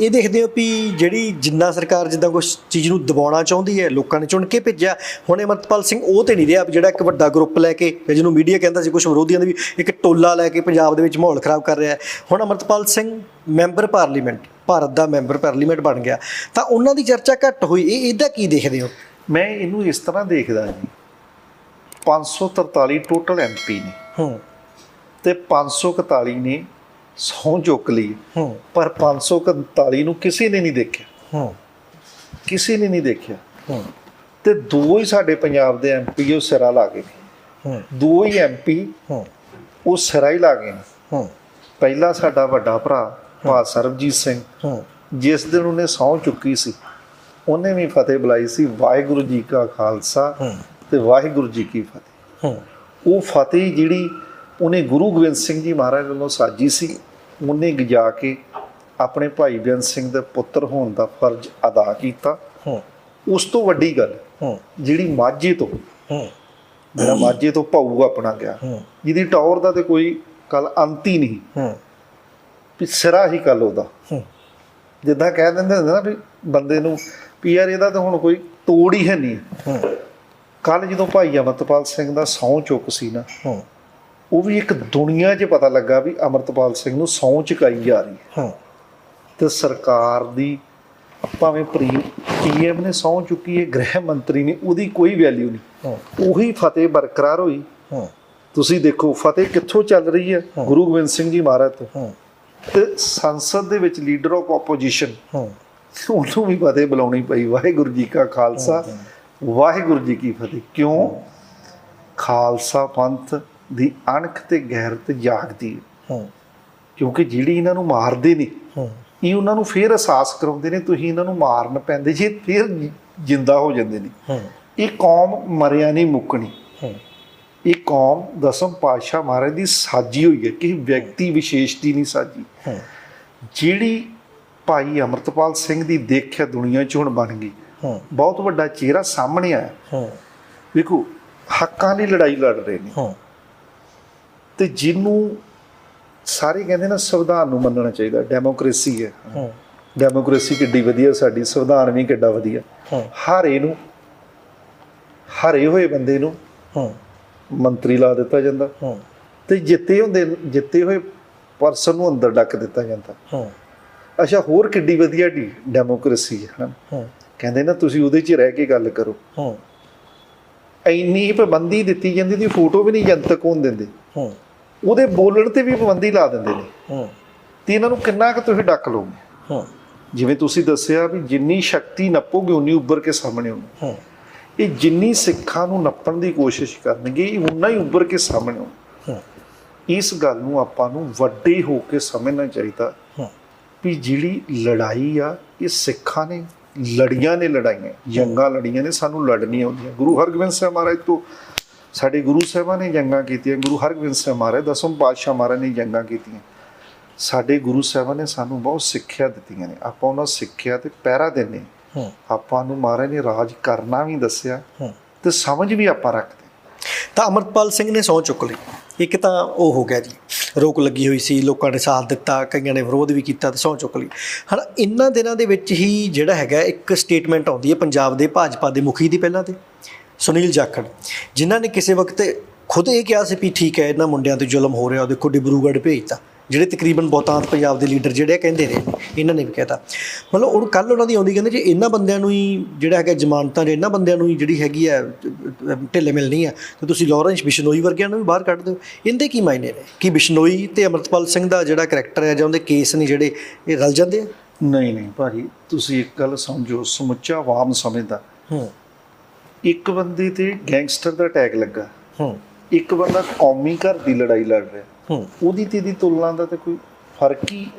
Speaker 2: ਇਹ ਦੇਖਦੇ ਹੋ ਵੀ ਜਿਹੜੀ ਜਿੰਨਾ ਸਰਕਾਰ ਜਿੱਦਾਂ ਕੁਝ ਚੀਜ਼ ਨੂੰ ਦਬਾਉਣਾ ਚਾਹੁੰਦੀ ਹੈ ਲੋਕਾਂ ਨੇ ਚੁਣ ਕੇ ਭੇਜਿਆ। ਹੁਣ ਅਮਰਤਪਾਲ ਸਿੰਘ ਉਹ ਤੇ ਨਹੀਂ ਰਿਹਾ ਜਿਹੜਾ ਇੱਕ ਵੱਡਾ ਗਰੁੱਪ ਲੈ ਕੇ ਜਿਹਨੂੰ ਮੀਡੀਆ ਕਹਿੰਦਾ ਸੀ ਕੁਝ ਵਿਰੋਧੀਆਂ ਦੇ ਵੀ ਇੱਕ ਟੋਲਾ ਲੈ ਕੇ ਪੰਜਾਬ ਦੇ ਵਿੱਚ ਮਾਹੌਲ ਖਰਾਬ ਕਰ ਰਿਹਾ ਹੈ। ਹੁਣ ਅਮਰਤਪਾਲ ਸਿੰਘ ਮੈਂਬਰ ਪਾਰਲੀਮੈਂਟ ਭਾਰਤ ਦਾ ਮੈਂਬਰ ਪਾਰਲੀਮੈਂਟ ਬਣ ਗਿਆ। ਤਾਂ ਉਹਨਾਂ ਦੀ ਚਰਚਾ ਘੱਟ ਹੋਈ। ਇਹ ਇਹਦਾ ਕੀ ਦੇਖਦੇ ਹੋ?
Speaker 1: ਮੈਂ ਇਹਨੂੰ ਇਸ ਤਰ੍ਹਾਂ ਦੇਖਦਾ ਜੀ। 543 ਟੋਟਲ ਐਮਪੀ ਨੇ।
Speaker 2: ਹੂੰ।
Speaker 1: ਤੇ 541 ਨੇ ਸਹੁੰ ਚੁੱਕ ਲਈ। ਪਰ 541 ਨੂੰ ਕਿਸੇ ਨੇ ਨਹੀਂ ਦੇਖਿਆ। ਕਿਸੇ ਨੇ ਨਹੀਂ ਦੇਖਿਆ। ਤੇ ਦੋ ਹੀ ਸਾਡੇ ਪੰਜਾਬ ਦੇ ਐਮਪੀ ਉਹ ਸਿਰਾ ਲਾ ਗਏ ਦੋ ਹੀ ਐਮਪੀ ਉਹ ਸਿਰਾ ਹੀ ਲਾ ਗਏ ਪਹਿਲਾ ਸਾਡਾ ਵੱਡਾ ਭਰਾ ਭਾ ਸਰਬਜੀਤ ਸਿੰਘ। ਜਿਸ ਦਿਨ ਉਹਨੇ ਸਹੁੰ ਚੁੱਕੀ ਸੀ ਉਹਨੇ ਵੀ ਫਤਿਹ ਬੁਲਾਈ ਸੀ ਵਾਹਿਗੁਰੂ ਜੀ ਕਾ ਖਾਲਸਾ ਤੇ ਵਾਹਿਗੁਰੂ ਜੀ ਕੀ ਫਤਿਹ। ਉਹ ਫਤਿਹ ਜਿਹੜੀ ਉਹਨੇ ਗੁਰੂ ਗੋਬਿੰਦ ਸਿੰਘ ਜੀ ਮਹਾਰਾਜ ਵੱਲੋਂ ਸਾਜੀ ਸੀ। ਉਹਨੇ ਗਿਜਾ ਕੇ ਆਪਣੇ ਭਾਈ ਬੇਅੰਤ ਸਿੰਘ ਦੇ ਪੁੱਤਰ ਹੋਣ ਦਾ ਫਰਜ਼ ਅਦਾ ਕੀਤਾ।
Speaker 2: ਹੂੰ।
Speaker 1: ਉਸ ਤੋਂ ਵੱਡੀ ਗੱਲ
Speaker 2: ਹੂੰ।
Speaker 1: ਜਿਹੜੀ ਮਾਝੇ ਤੋਂ
Speaker 2: ਹੂੰ।
Speaker 1: ਜਿਹੜਾ ਮਾਝੇ ਤੋਂ ਭਾਊ ਆਪਣਾ ਗਿਆ।
Speaker 2: ਹੂੰ।
Speaker 1: ਜਿਹਦੀ ਟੌਰ ਦਾ ਤੇ ਕੋਈ ਕੱਲ ਅੰਤ ਹੀ ਨਹੀਂ।
Speaker 2: ਹੂੰ।
Speaker 1: ਵੀ ਸਿਰਾ ਹੀ ਕੱਲ ਉਹਦਾ।
Speaker 2: ਹੂੰ।
Speaker 1: ਜਿੱਦਾਂ ਕਹਿ ਦਿੰਦੇ ਹੁੰਦੇ ਨਾ ਵੀ ਬੰਦੇ ਨੂੰ ਵੀ ਯਾਰ ਇਹਦਾ ਤਾਂ ਹੁਣ ਕੋਈ ਤੋੜ ਹੀ ਹੈ ਨਹੀਂ।
Speaker 2: ਹੂੰ।
Speaker 1: ਕੱਲ ਜਦੋਂ ਭਾਈ ਅਮਰਤਪਾਲ ਸਿੰਘ ਦਾ ਸਹੁੰ ਚੁੱਕ ਸੀ ਨਾ
Speaker 2: ਹੂੰ।
Speaker 1: ਉਹ ਵੀ ਇੱਕ ਦੁਨੀਆ 'ਚ ਪਤਾ ਲੱਗਾ ਵੀ ਅਮਰਤਪਾਲ ਸਿੰਘ ਨੂੰ ਸਹੁੰ ਚੁਕਾਈ ਜਾ ਰਹੀ ਹੈ।
Speaker 2: ਹੂੰ।
Speaker 1: ਤੇ ਸਰਕਾਰ ਦੀ ਭਾਵੇਂ ਪ੍ਰੀ ਪੀਐਮ ਨੇ ਸਹੁੰ ਚੁੱਕੀ ਹੈ ਗ੍ਰਹਿ ਮੰਤਰੀ ਨੇ ਉਹਦੀ ਕੋਈ ਵੈਲਿਊ ਨਹੀਂ। ਉਹੀ ਫਤਿਹ ਬਰਕਰਾਰ ਹੋਈ। ਤੁਸੀਂ ਦੇਖੋ ਫਤਿਹ ਕਿੱਥੋਂ ਚੱਲ ਰਹੀ ਹੈ? ਗੁਰੂ ਗੋਬਿੰਦ ਸਿੰਘ ਜੀ ਮਹਾਰਾਜ ਤੋਂ। ਤੇ ਸੰਸਦ ਦੇ ਵਿੱਚ ਲੀਡਰ ਆਫ ਆਪੋਜੀਸ਼ਨ
Speaker 2: ਹੂੰ।
Speaker 1: ਉਹਨੂੰ ਵੀ ਫਤਿਹ ਬੁਲਾਉਣੀ ਪਈ। ਵਾਹਿਗੁਰੂ ਜੀ ਕਾ ਖਾਲਸਾ। ਵਾਹਿਗੁਰੂ ਜੀ ਕੀ ਫਤਿਹ। ਕਿਉਂ? ਖਾਲਸਾ ਪੰਥ ਦੀ ਅਣਖ ਤੇ ਗੈਰਤ ਜਾਗਦੀ ਹੈ। ਕਿਉਂਕਿ ਜਿਹੜੀ ਇਹਨਾਂ ਨੂੰ ਮਾਰਦੇ ਨੇ ਇਹ ਉਹਨਾਂ ਨੂੰ ਫੇਰ ਅਹਿਸਾਸ ਕਰਾਉਂਦੇ ਨੇ ਤੁਸੀਂ ਇਹਨਾਂ ਨੂੰ ਮਾਰਨ ਪੈਂਦੇ ਜੇ ਫੇਰ ਜਿੰਦਾ ਹੋ ਜਾਂਦੇ ਨੇ। ਇਹ ਕੌਮ ਮਰਿਆ ਨਹੀਂ ਮੁੱਕਣੀ। ਇਹ ਕੌਮ ਦਸਮ ਪਾਤਸ਼ਾਹ ਮਹਾਰਾਜ ਦੀ ਸਾਜੀ ਹੋਈ ਹੈ ਕਿ ਵਿਅਕਤੀ ਵਿਸ਼ੇਸ਼ ਦੀ ਨਹੀਂ ਸਾਜੀ। ਜਿਹੜੀ ਭਾਈ ਅਮਰਤਪਾਲ ਸਿੰਘ ਦੀ ਦੇਖ ਹੈ ਦੁਨੀਆ 'ਚ ਹੁਣ ਬਣ ਗਈ ਬਹੁਤ ਵੱਡਾ ਚਿਹਰਾ ਸਾਹਮਣੇ ਆਇਆ। ਵੇਖੋ ਹੱਕਾਂ ਦੀ ਲੜਾਈ ਲੜ ਰਹੇ ਨੇ।
Speaker 2: ਹੂੰ।
Speaker 1: ਤੇ ਜਿਹਨੂੰ ਸਾਰੇ ਕਹਿੰਦੇ ਨਾ ਸੰਵਿਧਾਨ ਨੂੰ ਮੰਨਣਾ ਚਾਹੀਦਾ ਡੈਮੋਕ੍ਰੇਸੀ ਹੈ। ਡੈਮੋਕ੍ਰੇਸੀ ਕਿੱਡੀ ਵਧੀਆ ਸਾਡੀ ਸੰਵਿਧਾਨ ਵੀ ਕਿੱਡਾ ਵਧੀਆ। ਹਾਰੇ ਨੂੰ ਹਾਰੇ ਹੋਏ ਬੰਦੇ ਨੂੰ
Speaker 2: ਹੂੰ।
Speaker 1: ਮੰਤਰੀ ਲਾ ਦਿੱਤਾ ਜਾਂਦਾ।
Speaker 2: ਹੂੰ।
Speaker 1: ਤੇ ਜਿੱਤੇ ਹੁੰਦੇ ਜਿੱਤੇ ਹੋਏ ਪਰਸਨ ਨੂੰ ਅੰਦਰ ਡੱਕ ਦਿੱਤਾ ਜਾਂਦਾ।
Speaker 2: ਹੂੰ।
Speaker 1: ਅੱਛਾ ਹੋਰ ਕਿੱਡੀ ਵਧੀਆ ਡੈਮੋਕ੍ਰੇਸੀ ਹੈ
Speaker 2: ਹੂੰ।
Speaker 1: ਕਹਿੰਦੇ ਨਾ ਤੁਸੀਂ ਉਹਦੇ 'ਚ ਰਹਿ ਕੇ ਗੱਲ ਕਰੋ।
Speaker 2: ਹੂੰ।
Speaker 1: ਇੰਨੀ ਪਾਬੰਦੀ ਦਿੱਤੀ ਜਾਂਦੀ ਦੀ ਫੋਟੋ ਵੀ ਨਹੀਂ ਜਨਤਕ ਹੋਣ ਦਿੰਦੇ।
Speaker 2: ਹੂੰ।
Speaker 1: ਉਹਦੇ ਬੋਲਣ ਤੇ ਵੀ ਪਾਬੰਦੀ ਲਾ ਦਿੰਦੇ ਨੇ।
Speaker 2: ਹੂੰ।
Speaker 1: ਤੇ ਇਹਨਾਂ ਨੂੰ ਕਿੰਨਾ ਕੁ ਤੁਸੀਂ ਡੱਕ ਲਓਗੇ?
Speaker 2: ਹੂੰ।
Speaker 1: ਜਿਵੇਂ ਤੁਸੀਂ ਦੱਸਿਆ ਵੀ ਜਿੰਨੀ ਸ਼ਕਤੀ ਨੱਪੋਗੇ ਉਨੀ ਉੱਭਰ ਕੇ ਸਾਹਮਣੇ ਆਉਣੀ।
Speaker 2: ਹੂੰ।
Speaker 1: ਇਹ ਜਿੰਨੀ ਸਿੱਖਾਂ ਨੂੰ ਨੱਪਣ ਦੀ ਕੋਸ਼ਿਸ਼ ਕਰਨਗੇ ਇਹ ਉਨਾ ਹੀ ਉੱਭਰ ਕੇ ਸਾਹਮਣੇ ਆਉਣਾ।
Speaker 2: ਹੂੰ।
Speaker 1: ਇਸ ਗੱਲ ਨੂੰ ਆਪਾਂ ਨੂੰ ਵੱਡੇ ਹੋ ਕੇ ਸਮਝਣਾ ਚਾਹੀਦਾ
Speaker 2: ਹੂੰ।
Speaker 1: ਵੀ ਜਿਹੜੀ ਲੜਾਈ ਆ ਇਹ ਸਿੱਖਾਂ ਨੇ ਲੜੀਆਂ ਨੇ ਲੜਾਈਆਂ। ਜੰਗਾਂ ਲੜੀਆਂ ਨੇ ਸਾਨੂੰ ਲੜਨੀਆਂ ਹੁੰਦੀਆਂ। ਗੁਰੂ ਹਰਗੋਬਿੰਦ ਸਾਹਿਬ ਮਹਾਰਾਜ ਤੋਂ ਸਾਡੇ ਗੁਰੂ ਸਾਹਿਬਾਂ ਨੇ ਜੰਗਾਂ ਕੀਤੀਆਂ ਗੁਰੂ ਹਰਗੋਬਿੰਦ ਸਾਹਿਬ ਮਹਾਰਾਜ ਦਸਮ ਪਾਤਸ਼ਾਹ ਮਹਾਰਾਜ ਨੇ ਜੰਗਾਂ ਕੀਤੀਆਂ। ਸਾਡੇ ਗੁਰੂ ਸਾਹਿਬਾਂ ਨੇ ਸਾਨੂੰ ਬਹੁਤ ਸਿੱਖਿਆ ਦਿੱਤੀਆਂ ਨੇ। ਆਪਾਂ ਉਹਨਾਂ ਸਿੱਖਿਆ ਤੇ ਪਹਿਰਾ। ਹੂੰ। ਆਪਾਂ ਨੂੰ ਮਹਾਰਾਜ ਨੇ ਰਾਜ ਕਰਨਾ ਵੀ ਦੱਸਿਆ ਤੇ ਸਮਝ ਵੀ ਆਪਾਂ ਰੱਖਦੇ
Speaker 2: ਤਾਂ ਅਮਰਪਾਲ ਸਿੰਘ ਨੇ ਸਹੁੰ ਚੁੱਕ ਲਈ। ਇੱਕ ਤਾਂ ਉਹ ਹੋ ਗਿਆ ਜੀ ਰੋਕ ਲੱਗੀ ਹੋਈ ਸੀ ਲੋਕਾਂ ਨੇ ਸਾਥ ਦਿੱਤਾ ਕਈਆਂ ਨੇ ਵਿਰੋਧ ਵੀ ਕੀਤਾ ਤੇ ਸਹੁੰ ਚੁੱਕ ਲਈ। ਹਨਾ ਇਹਨਾਂ ਦਿਨਾਂ ਦੇ ਵਿੱਚ ਹੀ ਜਿਹੜਾ ਹੈਗਾ ਇੱਕ ਸਟੇਟਮੈਂਟ ਆਉਂਦੀ ਹੈ ਪੰਜਾਬ ਦੇ ਭਾਜਪਾ ਦੇ ਮੁਖੀ ਦੀ ਪਹਿਲਾਂ ਤੇ। ਸੁਨੀਲ ਜਾਖੜ ਜਿਨ੍ਹਾਂ ਨੇ ਕਿਸੇ ਵਕਤ ਖੁਦ ਇਹ ਕਿਹਾ ਸੀ ਵੀ ਠੀਕ ਹੈ ਇਹਨਾਂ ਮੁੰਡਿਆਂ ਤੇ ਜ਼ੁਲਮ ਹੋ ਰਿਹਾ ਉਹ ਦੇਖੋ ਡਿਬਰੂਗੜ੍ਹ ਭੇਜਤਾ ਜਿਹੜੇ ਤਕਰੀਬਨ ਬਹੁਤਾਂਤ ਪੰਜਾਬ ਦੇ ਲੀਡਰ ਜਿਹੜੇ ਆ ਕਹਿੰਦੇ ਨੇ ਇਹਨਾਂ ਨੇ ਵੀ ਕਹਿਤਾ। ਮਤਲਬ ਉਹ ਕੱਲ ਉਹਨਾਂ ਦੀ ਆਉਂਦੀ ਕਹਿੰਦੇ ਜੇ ਇਹਨਾਂ ਬੰਦਿਆਂ ਨੂੰ ਹੀ ਜਿਹੜਾ ਹੈਗਾ ਜ਼ਮਾਨਤਾਂ ਜੇ ਇਹਨਾਂ ਬੰਦਿਆਂ ਨੂੰ ਹੀ ਜਿਹੜੀ ਹੈਗੀ ਅਹ, ਢਿੱਲੇ ਮਿਲਣੀ ਆ ਤੇ ਤੁਸੀਂ ਲਾਰੈਂਸ ਬਿਸ਼ਨੋਈ ਵਰਗਿਆਂ ਨੂੰ ਵੀ ਬਾਹਰ ਕੱਢ ਦਿਓ। ਇਹਦੇ ਕੀ ਮਾਇਨੇ ਨੇ? ਕਿ ਬਿਸ਼ਨੋਈ ਤੇ ਅਮਰਤਪਾਲ ਸਿੰਘ ਦਾ ਜਿਹੜਾ ਕਰੈਕਟਰ ਹੈ ਜਾਂ ਉਹਦੇ ਕੇਸ ਨੇ ਜਿਹੜੇ ਇਹ ਰਲ ਜਾਂਦੇ ਆ?
Speaker 1: ਨਹੀਂ ਨਹੀਂ ਭਾਜੀ ਤੁਸੀਂ ਇੱਕ ਗੱਲ ਸਮਝੋ ਸਮੁੱਚਾ ਆਵਾਮ ਸਮਝਦਾ।
Speaker 2: ਹੂੰ।
Speaker 1: ਇੱਕ ਬੰਦੇ ਤੇ ਗੈਂਗਸਟਰ ਦਾ ਟੈਗ ਲੱਗਾ।
Speaker 2: ਹੂੰ।
Speaker 1: ਇੱਕ ਬੰਦਾ ਕੌਮੀ ਘਰ ਦੀ ਲੜਾਈ ਲੜ ਰਿਹਾ।
Speaker 2: ਹੂੰ।
Speaker 1: ਉਹਦੀ ਤੇ ਦੀ ਤੁਲਨਾ ਦਾ ਤਾਂ ਕੋਈ ਫ਼ਰਕ ਹੀ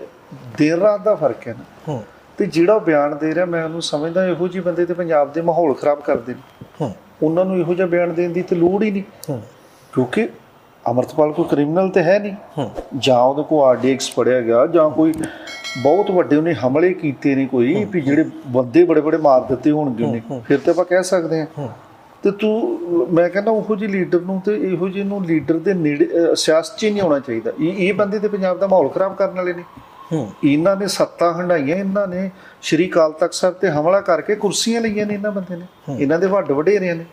Speaker 1: ਦਿਨ ਰਾਤ ਦਾ ਫ਼ਰਕ ਹੈ ਨਾ।
Speaker 2: ਹੂੰ।
Speaker 1: ਤੇ ਜਿਹੜਾ ਬਿਆਨ ਦੇ ਰਿਹਾ ਮੈਂ ਉਹਨੂੰ ਸਮਝਦਾ ਇਹੋ ਜਿਹੇ ਬੰਦੇ ਤੇ ਪੰਜਾਬ ਦੇ ਮਾਹੌਲ ਖਰਾਬ ਕਰਦੇ ਨੇ।
Speaker 2: ਹੂੰ।
Speaker 1: ਉਹਨਾਂ ਨੂੰ ਇਹੋ ਜਿਹਾ ਬਿਆਨ ਦੇਣ ਦੀ ਤੇ ਲੋੜ ਹੀ ਨਹੀਂ।
Speaker 2: ਹੂੰ।
Speaker 1: ਕਿਉਂਕਿ ਅਮਰਤਪਾਲ ਕੋਈ ਕ੍ਰਿਮੀਨਲ ਤੇ ਹੈ ਨਹੀਂ। ਜਾਂ ਉਹਦੇ ਕੋਲ ਆਰਡੀਐਕਸ ਪੜਿਆ ਗਿਆ ਜਾਂ ਕੋਈ ਬਹੁਤ ਵੱਡੇ ਉਹਨੇ ਹਮਲੇ ਕੀਤੇ ਨੇ ਕੋਈ ਵੀ ਜਿਹੜੇ ਬੰਦੇ ਬੜੇ ਬੜੇ ਮਾਰ ਦਿੱਤੇ ਹੋਣਗੇ ਉਹਨੇ। ਫਿਰ ਤੇ ਆਪਾਂ ਕਹਿ ਸਕਦੇ ਹਾਂ। ਤੇ ਤੂੰ ਮੈਂ ਕਹਿੰਦਾ ਉਹੋ ਜਿਹੇ ਲੀਡਰ ਨੂੰ ਤੇ ਇਹੋ ਜਿਹੇ ਨੂੰ ਲੀਡਰ ਦੇ ਨੇੜੇ ਸਿਆਸਤ 'ਚ ਹੀ ਨਹੀਂ ਆਉਣਾ ਚਾਹੀਦਾ। ਇਹ ਇਹ ਬੰਦੇ ਤੇ ਪੰਜਾਬ ਦਾ ਮਾਹੌਲ ਖਰਾਬ ਕਰਨ ਵਾਲੇ ਨੇ। ਇਹਨਾਂ ਨੇ ਸੱਤਾ ਹੰਡਾਈਆਂ ਇਹਨਾਂ ਨੇ ਸ਼੍ਰੀ ਕਾਲ ਤਖਤ ਸਾਹਿਬ ਤੇ ਹਮਲਾ ਕਰਕੇ ਕੁਰਸੀਆਂ ਲਈਆਂ ਨੇ ਇਹਨਾਂ ਬੰਦੇ ਨੇ। ਇਹਨਾਂ ਦੇ ਵੱਡ ਵਡੇਰਿਆਂ ਨੇ।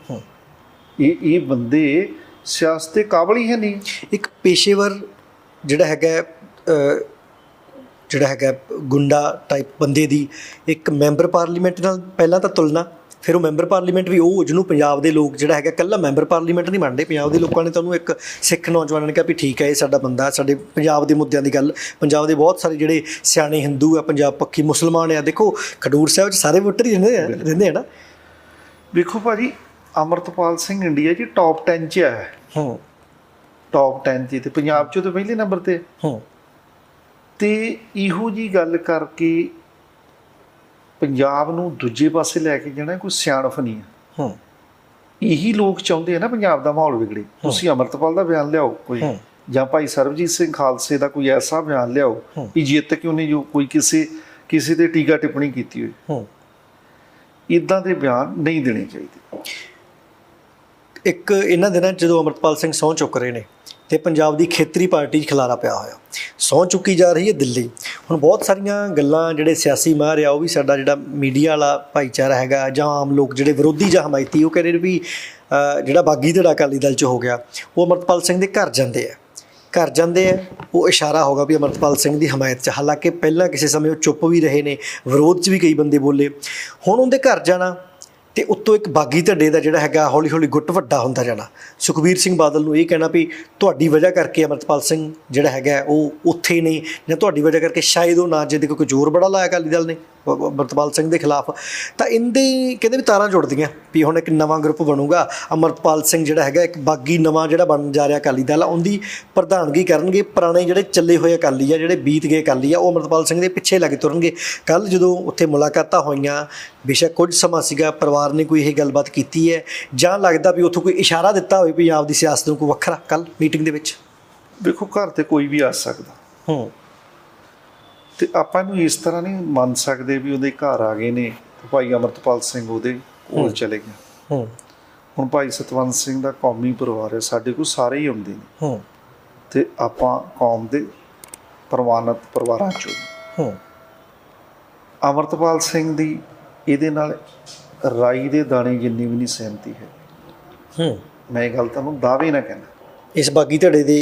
Speaker 1: ਇਹ ਇਹ ਬੰਦੇ ਸਿਆਸਤ ਦੇ ਕਾਬਲ ਹੀ ਹੈ ਨਹੀਂ।
Speaker 2: ਇੱਕ ਪੇਸ਼ੇਵਰ ਜਿਹੜਾ ਹੈਗਾ ਜਿਹੜਾ ਹੈਗਾ ਗੁੰਡਾ ਟਾਈਪ ਬੰਦੇ ਦੀ ਇੱਕ ਮੈਂਬਰ ਪਾਰਲੀਮੈਂਟ ਨਾਲ ਪਹਿਲਾਂ ਤਾਂ ਤੁਲਨਾ ਫਿਰ ਉਹ ਮੈਂਬਰ ਪਾਰਲੀਮੈਂਟ ਵੀ ਉਹ ਜਿਹਨੂੰ ਪੰਜਾਬ ਦੇ ਲੋਕ ਜਿਹੜਾ ਹੈਗਾ ਕੱਲਾ ਮੈਂਬਰ ਪਾਰਲੀਮੈਂਟ ਨਹੀਂ ਮੰਨਦੇ। ਪੰਜਾਬ ਦੇ ਲੋਕਾਂ ਨੇ ਤਾਂ ਉਹਨੂੰ ਇੱਕ ਸਿੱਖ ਨੌਜਵਾਨਾਂ ਨੇ ਕਿਹਾ ਵੀ ਠੀਕ ਹੈ ਇਹ ਸਾਡਾ ਬੰਦਾ ਸਾਡੇ ਪੰਜਾਬ ਦੇ ਮੁੱਦਿਆਂ ਦੀ ਗੱਲ ਪੰਜਾਬ ਦੇ ਬਹੁਤ ਸਾਰੇ ਜਿਹੜੇ ਸਿਆਣੇ ਹਿੰਦੂ ਆ ਪੰਜਾਬ ਪੱਖੀ ਮੁਸਲਮਾਨ ਆ ਦੇਖੋ ਖਡੂਰ ਸਾਹਿਬ 'ਚ ਸਾਰੇ ਵੋਟਰ ਹੀ ਰਹਿੰਦੇ ਆ ਰਹਿੰਦੇ ਆ ਨਾ।
Speaker 1: ਵੇਖੋ ਭਾਜੀ ਅਮਰਤਪਾਲ ਸਿੰਘ ਇੰਡੀਆ ਜੀ ਟੌਪ 10 ਚ ਹੈ
Speaker 2: ਹੂੰ।
Speaker 1: ਟੌਪ 10 ਚ ਤੇ ਪੰਜਾਬ ਚੋਂ ਤਾਂ ਪਹਿਲੇ ਨੰਬਰ ਤੇ। ਹੈ। ਤੇ ਇਹੋ ਜੀ ਗੱਲ ਕਰਕੇ ਪੰਜਾਬ ਨੂੰ ਦੂਜੇ ਪਾਸੇ ਲੈ ਕੇ ਜਾਣਾ ਕੋਈ ਸਿਆਣਪ ਨਹੀਂ ਹੈ।
Speaker 2: ਹੂੰ।
Speaker 1: ਇਹੀ ਲੋਕ ਚਾਹੁੰਦੇ ਆ ਨਾ ਪੰਜਾਬ ਦਾ ਮਾਹੌਲ ਵਿਗੜੇ। ਤੁਸੀਂ ਅਮਰਤਪਾਲ ਦਾ ਬਿਆਨ ਲਿਆਓ ਕੋਈ। ਜਾਂ ਭਾਈ ਸਰਬਜੀਤ ਸਿੰਘ ਖਾਲਸੇ ਦਾ ਕੋਈ ਐਸਾ ਬਿਆਨ ਲਿਆਓ। ਵੀ ਜਿੱਤ ਕਿਉਂ ਨਹੀਂ ਜੋ ਕੋਈ ਕਿਸੇ ਕਿਸੇ ਤੇ ਟੀਕਾ ਟਿੱਪਣੀ ਕੀਤੀ ਹੋਈ।
Speaker 2: ਹੂੰ।
Speaker 1: ਇਦਾਂ ਦੇ ਬਿਆਨ ਨਹੀਂ ਦੇਣੇ ਚਾਹੀਦੇ।
Speaker 2: ਇੱਕ ਇਹਨਾਂ ਦਿਨਾਂ 'ਚ ਜਦੋਂ ਅਮਰਪਾਲ ਸਿੰਘ ਸਹੁੰ ਚੁੱਕ ਰਹੇ ਨੇ ਤੇ ਪੰਜਾਬ ਦੀ ਖੇਤਰੀ ਪਾਰਟੀ 'ਚ ਖਲਾਰਾ ਪਿਆ ਹੋਇਆ। ਸਹੁੰ ਚੁੱਕੀ ਜਾ ਰਹੀ ਹੈ ਦਿੱਲੀ। ਹੁਣ ਬਹੁਤ ਸਾਰੀਆਂ ਗੱਲਾਂ ਜਿਹੜੇ ਸਿਆਸੀ ਮਾਹਰ ਆ, ਉਹ ਵੀ ਸਾਡਾ ਜਿਹੜਾ ਮੀਡੀਆ ਵਾਲਾ ਭਾਈਚਾਰਾ ਹੈਗਾ ਜਾਂ ਆਮ ਲੋਕ ਜਿਹੜੇ ਵਿਰੋਧੀ ਜਾਂ ਹਮਾਇਤੀ, ਉਹ ਕਹਿੰਦੇ ਨੇ ਵੀ ਜਿਹੜਾ ਬਾਗੀ ਧੜਾ ਅਕਾਲੀ ਦਲ 'ਚ ਹੋ ਗਿਆ, ਉਹ ਅਮਰਪਾਲ ਸਿੰਘ ਦੇ ਘਰ ਜਾਂਦੇ ਆ। ਘਰ ਜਾਂਦੇ ਆ, ਉਹ ਇਸ਼ਾਰਾ ਹੋਗਾ ਵੀ ਅਮਰਪਾਲ ਸਿੰਘ ਦੀ ਹਮਾਇਤ 'ਚ। ਹਾਲਾਂਕਿ ਪਹਿਲਾਂ ਕਿਸੇ ਸਮੇਂ ਉਹ ਚੁੱਪ ਵੀ ਰਹੇ ਨੇ, ਵਿਰੋਧ 'ਚ ਵੀ ਕਈ ਬੰਦੇ ਬੋਲੇ। ਹੁਣ ਉਹਦੇ ਘਰ ਜਾਣਾ ਤੇ ਉੱਤੋਂ ਇੱਕ ਬਾਗੀ ਧੱਡੇ ਦਾ ਜਿਹੜਾ ਹੈਗਾ ਹੌਲੀ ਹੌਲੀ ਗੁੱਟ ਵੱਡਾ ਹੁੰਦਾ ਜਾਣਾ। ਸੁਖਬੀਰ ਸਿੰਘ ਬਾਦਲ ਨੂੰ ਇਹ ਕਹਿਣਾ ਵੀ ਤੁਹਾਡੀ ਵਜ੍ਹਾ ਕਰਕੇ ਅਮਰਤਪਾਲ ਸਿੰਘ ਜਿਹੜਾ ਹੈਗਾ ਉਹ ਉੱਥੇ ਨਹੀਂ, ਜਾਂ ਤੁਹਾਡੀ ਵਜ੍ਹਾ ਕਰਕੇ ਸ਼ਾਇਦ ਉਹ ਨਾ ਜਿਹਦੇ ਕੋਈ ਜ਼ੋਰ ਬੜਾ ਲਾਇਆ ਅਕਾਲੀ ਦਲ ਨੇ। ਅਮਰਤਪਾਲ ਸਿੰਘ ਦੇ ਖਿਲਾਫ। ਤਾਂ ਇੰਦੇ ਕਹਿੰਦੇ ਵੀ ਤਾਰਾਂ ਜੁੜਦੀਆਂ ਵੀ ਹੁਣ ਇੱਕ ਨਵਾਂ ਗਰੁੱਪ ਬਣੂਗਾ। ਅਮਰਤਪਾਲ ਸਿੰਘ ਜਿਹੜਾ ਹੈਗਾ ਇੱਕ ਬਾਗੀ ਨਵਾਂ ਜਿਹੜਾ ਬਣ ਜਾ ਰਿਹਾ ਅਕਾਲੀ ਦਲ ਉਹਦੀ ਪ੍ਰਧਾਨਗੀ ਕਰਨਗੇ। ਪੁਰਾਣੇ ਜਿਹੜੇ ਚੱਲੇ ਹੋਏ ਅਕਾਲੀ ਆ ਜਿਹੜੇ ਬੀਤ ਗਏ ਅਕਾਲੀ ਆ ਉਹ ਅਮਰਤਪਾਲ ਸਿੰਘ ਦੇ ਪਿੱਛੇ ਲੱਗ ਤੁਰਨਗੇ। ਕੱਲ ਜਦੋਂ ਉੱਥੇ ਮੁਲਾਕਾਤਾਂ ਹੋਈਆਂ ਬੇਸ਼ੱਕ ਕੁਝ ਸਮਾਂ ਸੀਗਾ ਪਰਿਵਾਰ ਨੇ ਕੋਈ ਇਹ ਗੱਲਬਾਤ ਕੀਤੀ ਹੈ। ਜਾਂ ਲੱਗਦਾ ਵੀ ਉੱਥੋਂ ਕੋਈ ਇਸ਼ਾਰਾ ਦਿੱਤਾ ਹੋਵੇ ਪੰਜਾਬ ਦੀ ਸਿਆਸਤ ਨੂੰ ਕੋਈ ਵੱਖਰਾ। ਕੱਲ ਮੀਟਿੰਗ ਦੇ ਵਿੱਚ।
Speaker 1: ਵੇਖੋ ਘਰ ਤੇ ਕੋਈ ਵੀ ਆ ਸਕਦਾ।
Speaker 2: ਹੂੰ।
Speaker 1: ਤੇ ਆਪਾਂ ਨੂੰ ਇਸ ਤਰ੍ਹਾਂ ਨਹੀਂ ਮੰਨ ਸਕਦੇ ਵੀ ਉਹਦੇ ਘਰ ਆ ਗਏ ਨੇ। ਭਾਈ ਅਮਰਤਪਾਲ ਸਿੰਘ ਉਹਦੇ ਕੋਲ ਚਲੇ ਗਏ।
Speaker 2: ਹੂੰ।
Speaker 1: ਹੁਣ ਭਾਈ ਸਤਵੰਤ ਸਿੰਘ ਦਾ ਕੌਮੀ ਪਰਿਵਾਰ ਹੈ ਸਾਡੇ ਕੋਲ ਸਾਰੇ ਹੀ ਆਉਂਦੇ ਨੇ।
Speaker 2: ਹੂੰ।
Speaker 1: ਤੇ ਆਪਾਂ ਕੌਮ ਦੇ ਪ੍ਰਵਾਨਿਤ ਪਰਿਵਾਰਾਂ ਚੋਂ।
Speaker 2: ਹੂੰ।
Speaker 1: ਅਮਰਤਪਾਲ ਸਿੰਘ ਦੀ ਇਹਦੇ ਨਾਲ ਰਾਈ ਦੇ ਦਾਣੇ ਜਿੰਨੀ ਵੀ ਨਹੀਂ ਸਹਿਮਤੀ ਹੈ।
Speaker 2: ਹੂੰ।
Speaker 1: ਮੈਂ ਇਹ ਗੱਲ ਤੁਹਾਨੂੰ ਦਾਅਵੇ ਨਾ ਕਹਿੰਦਾ।
Speaker 2: ਇਸ ਬਾਗੀ ਧੜੇ ਦੇ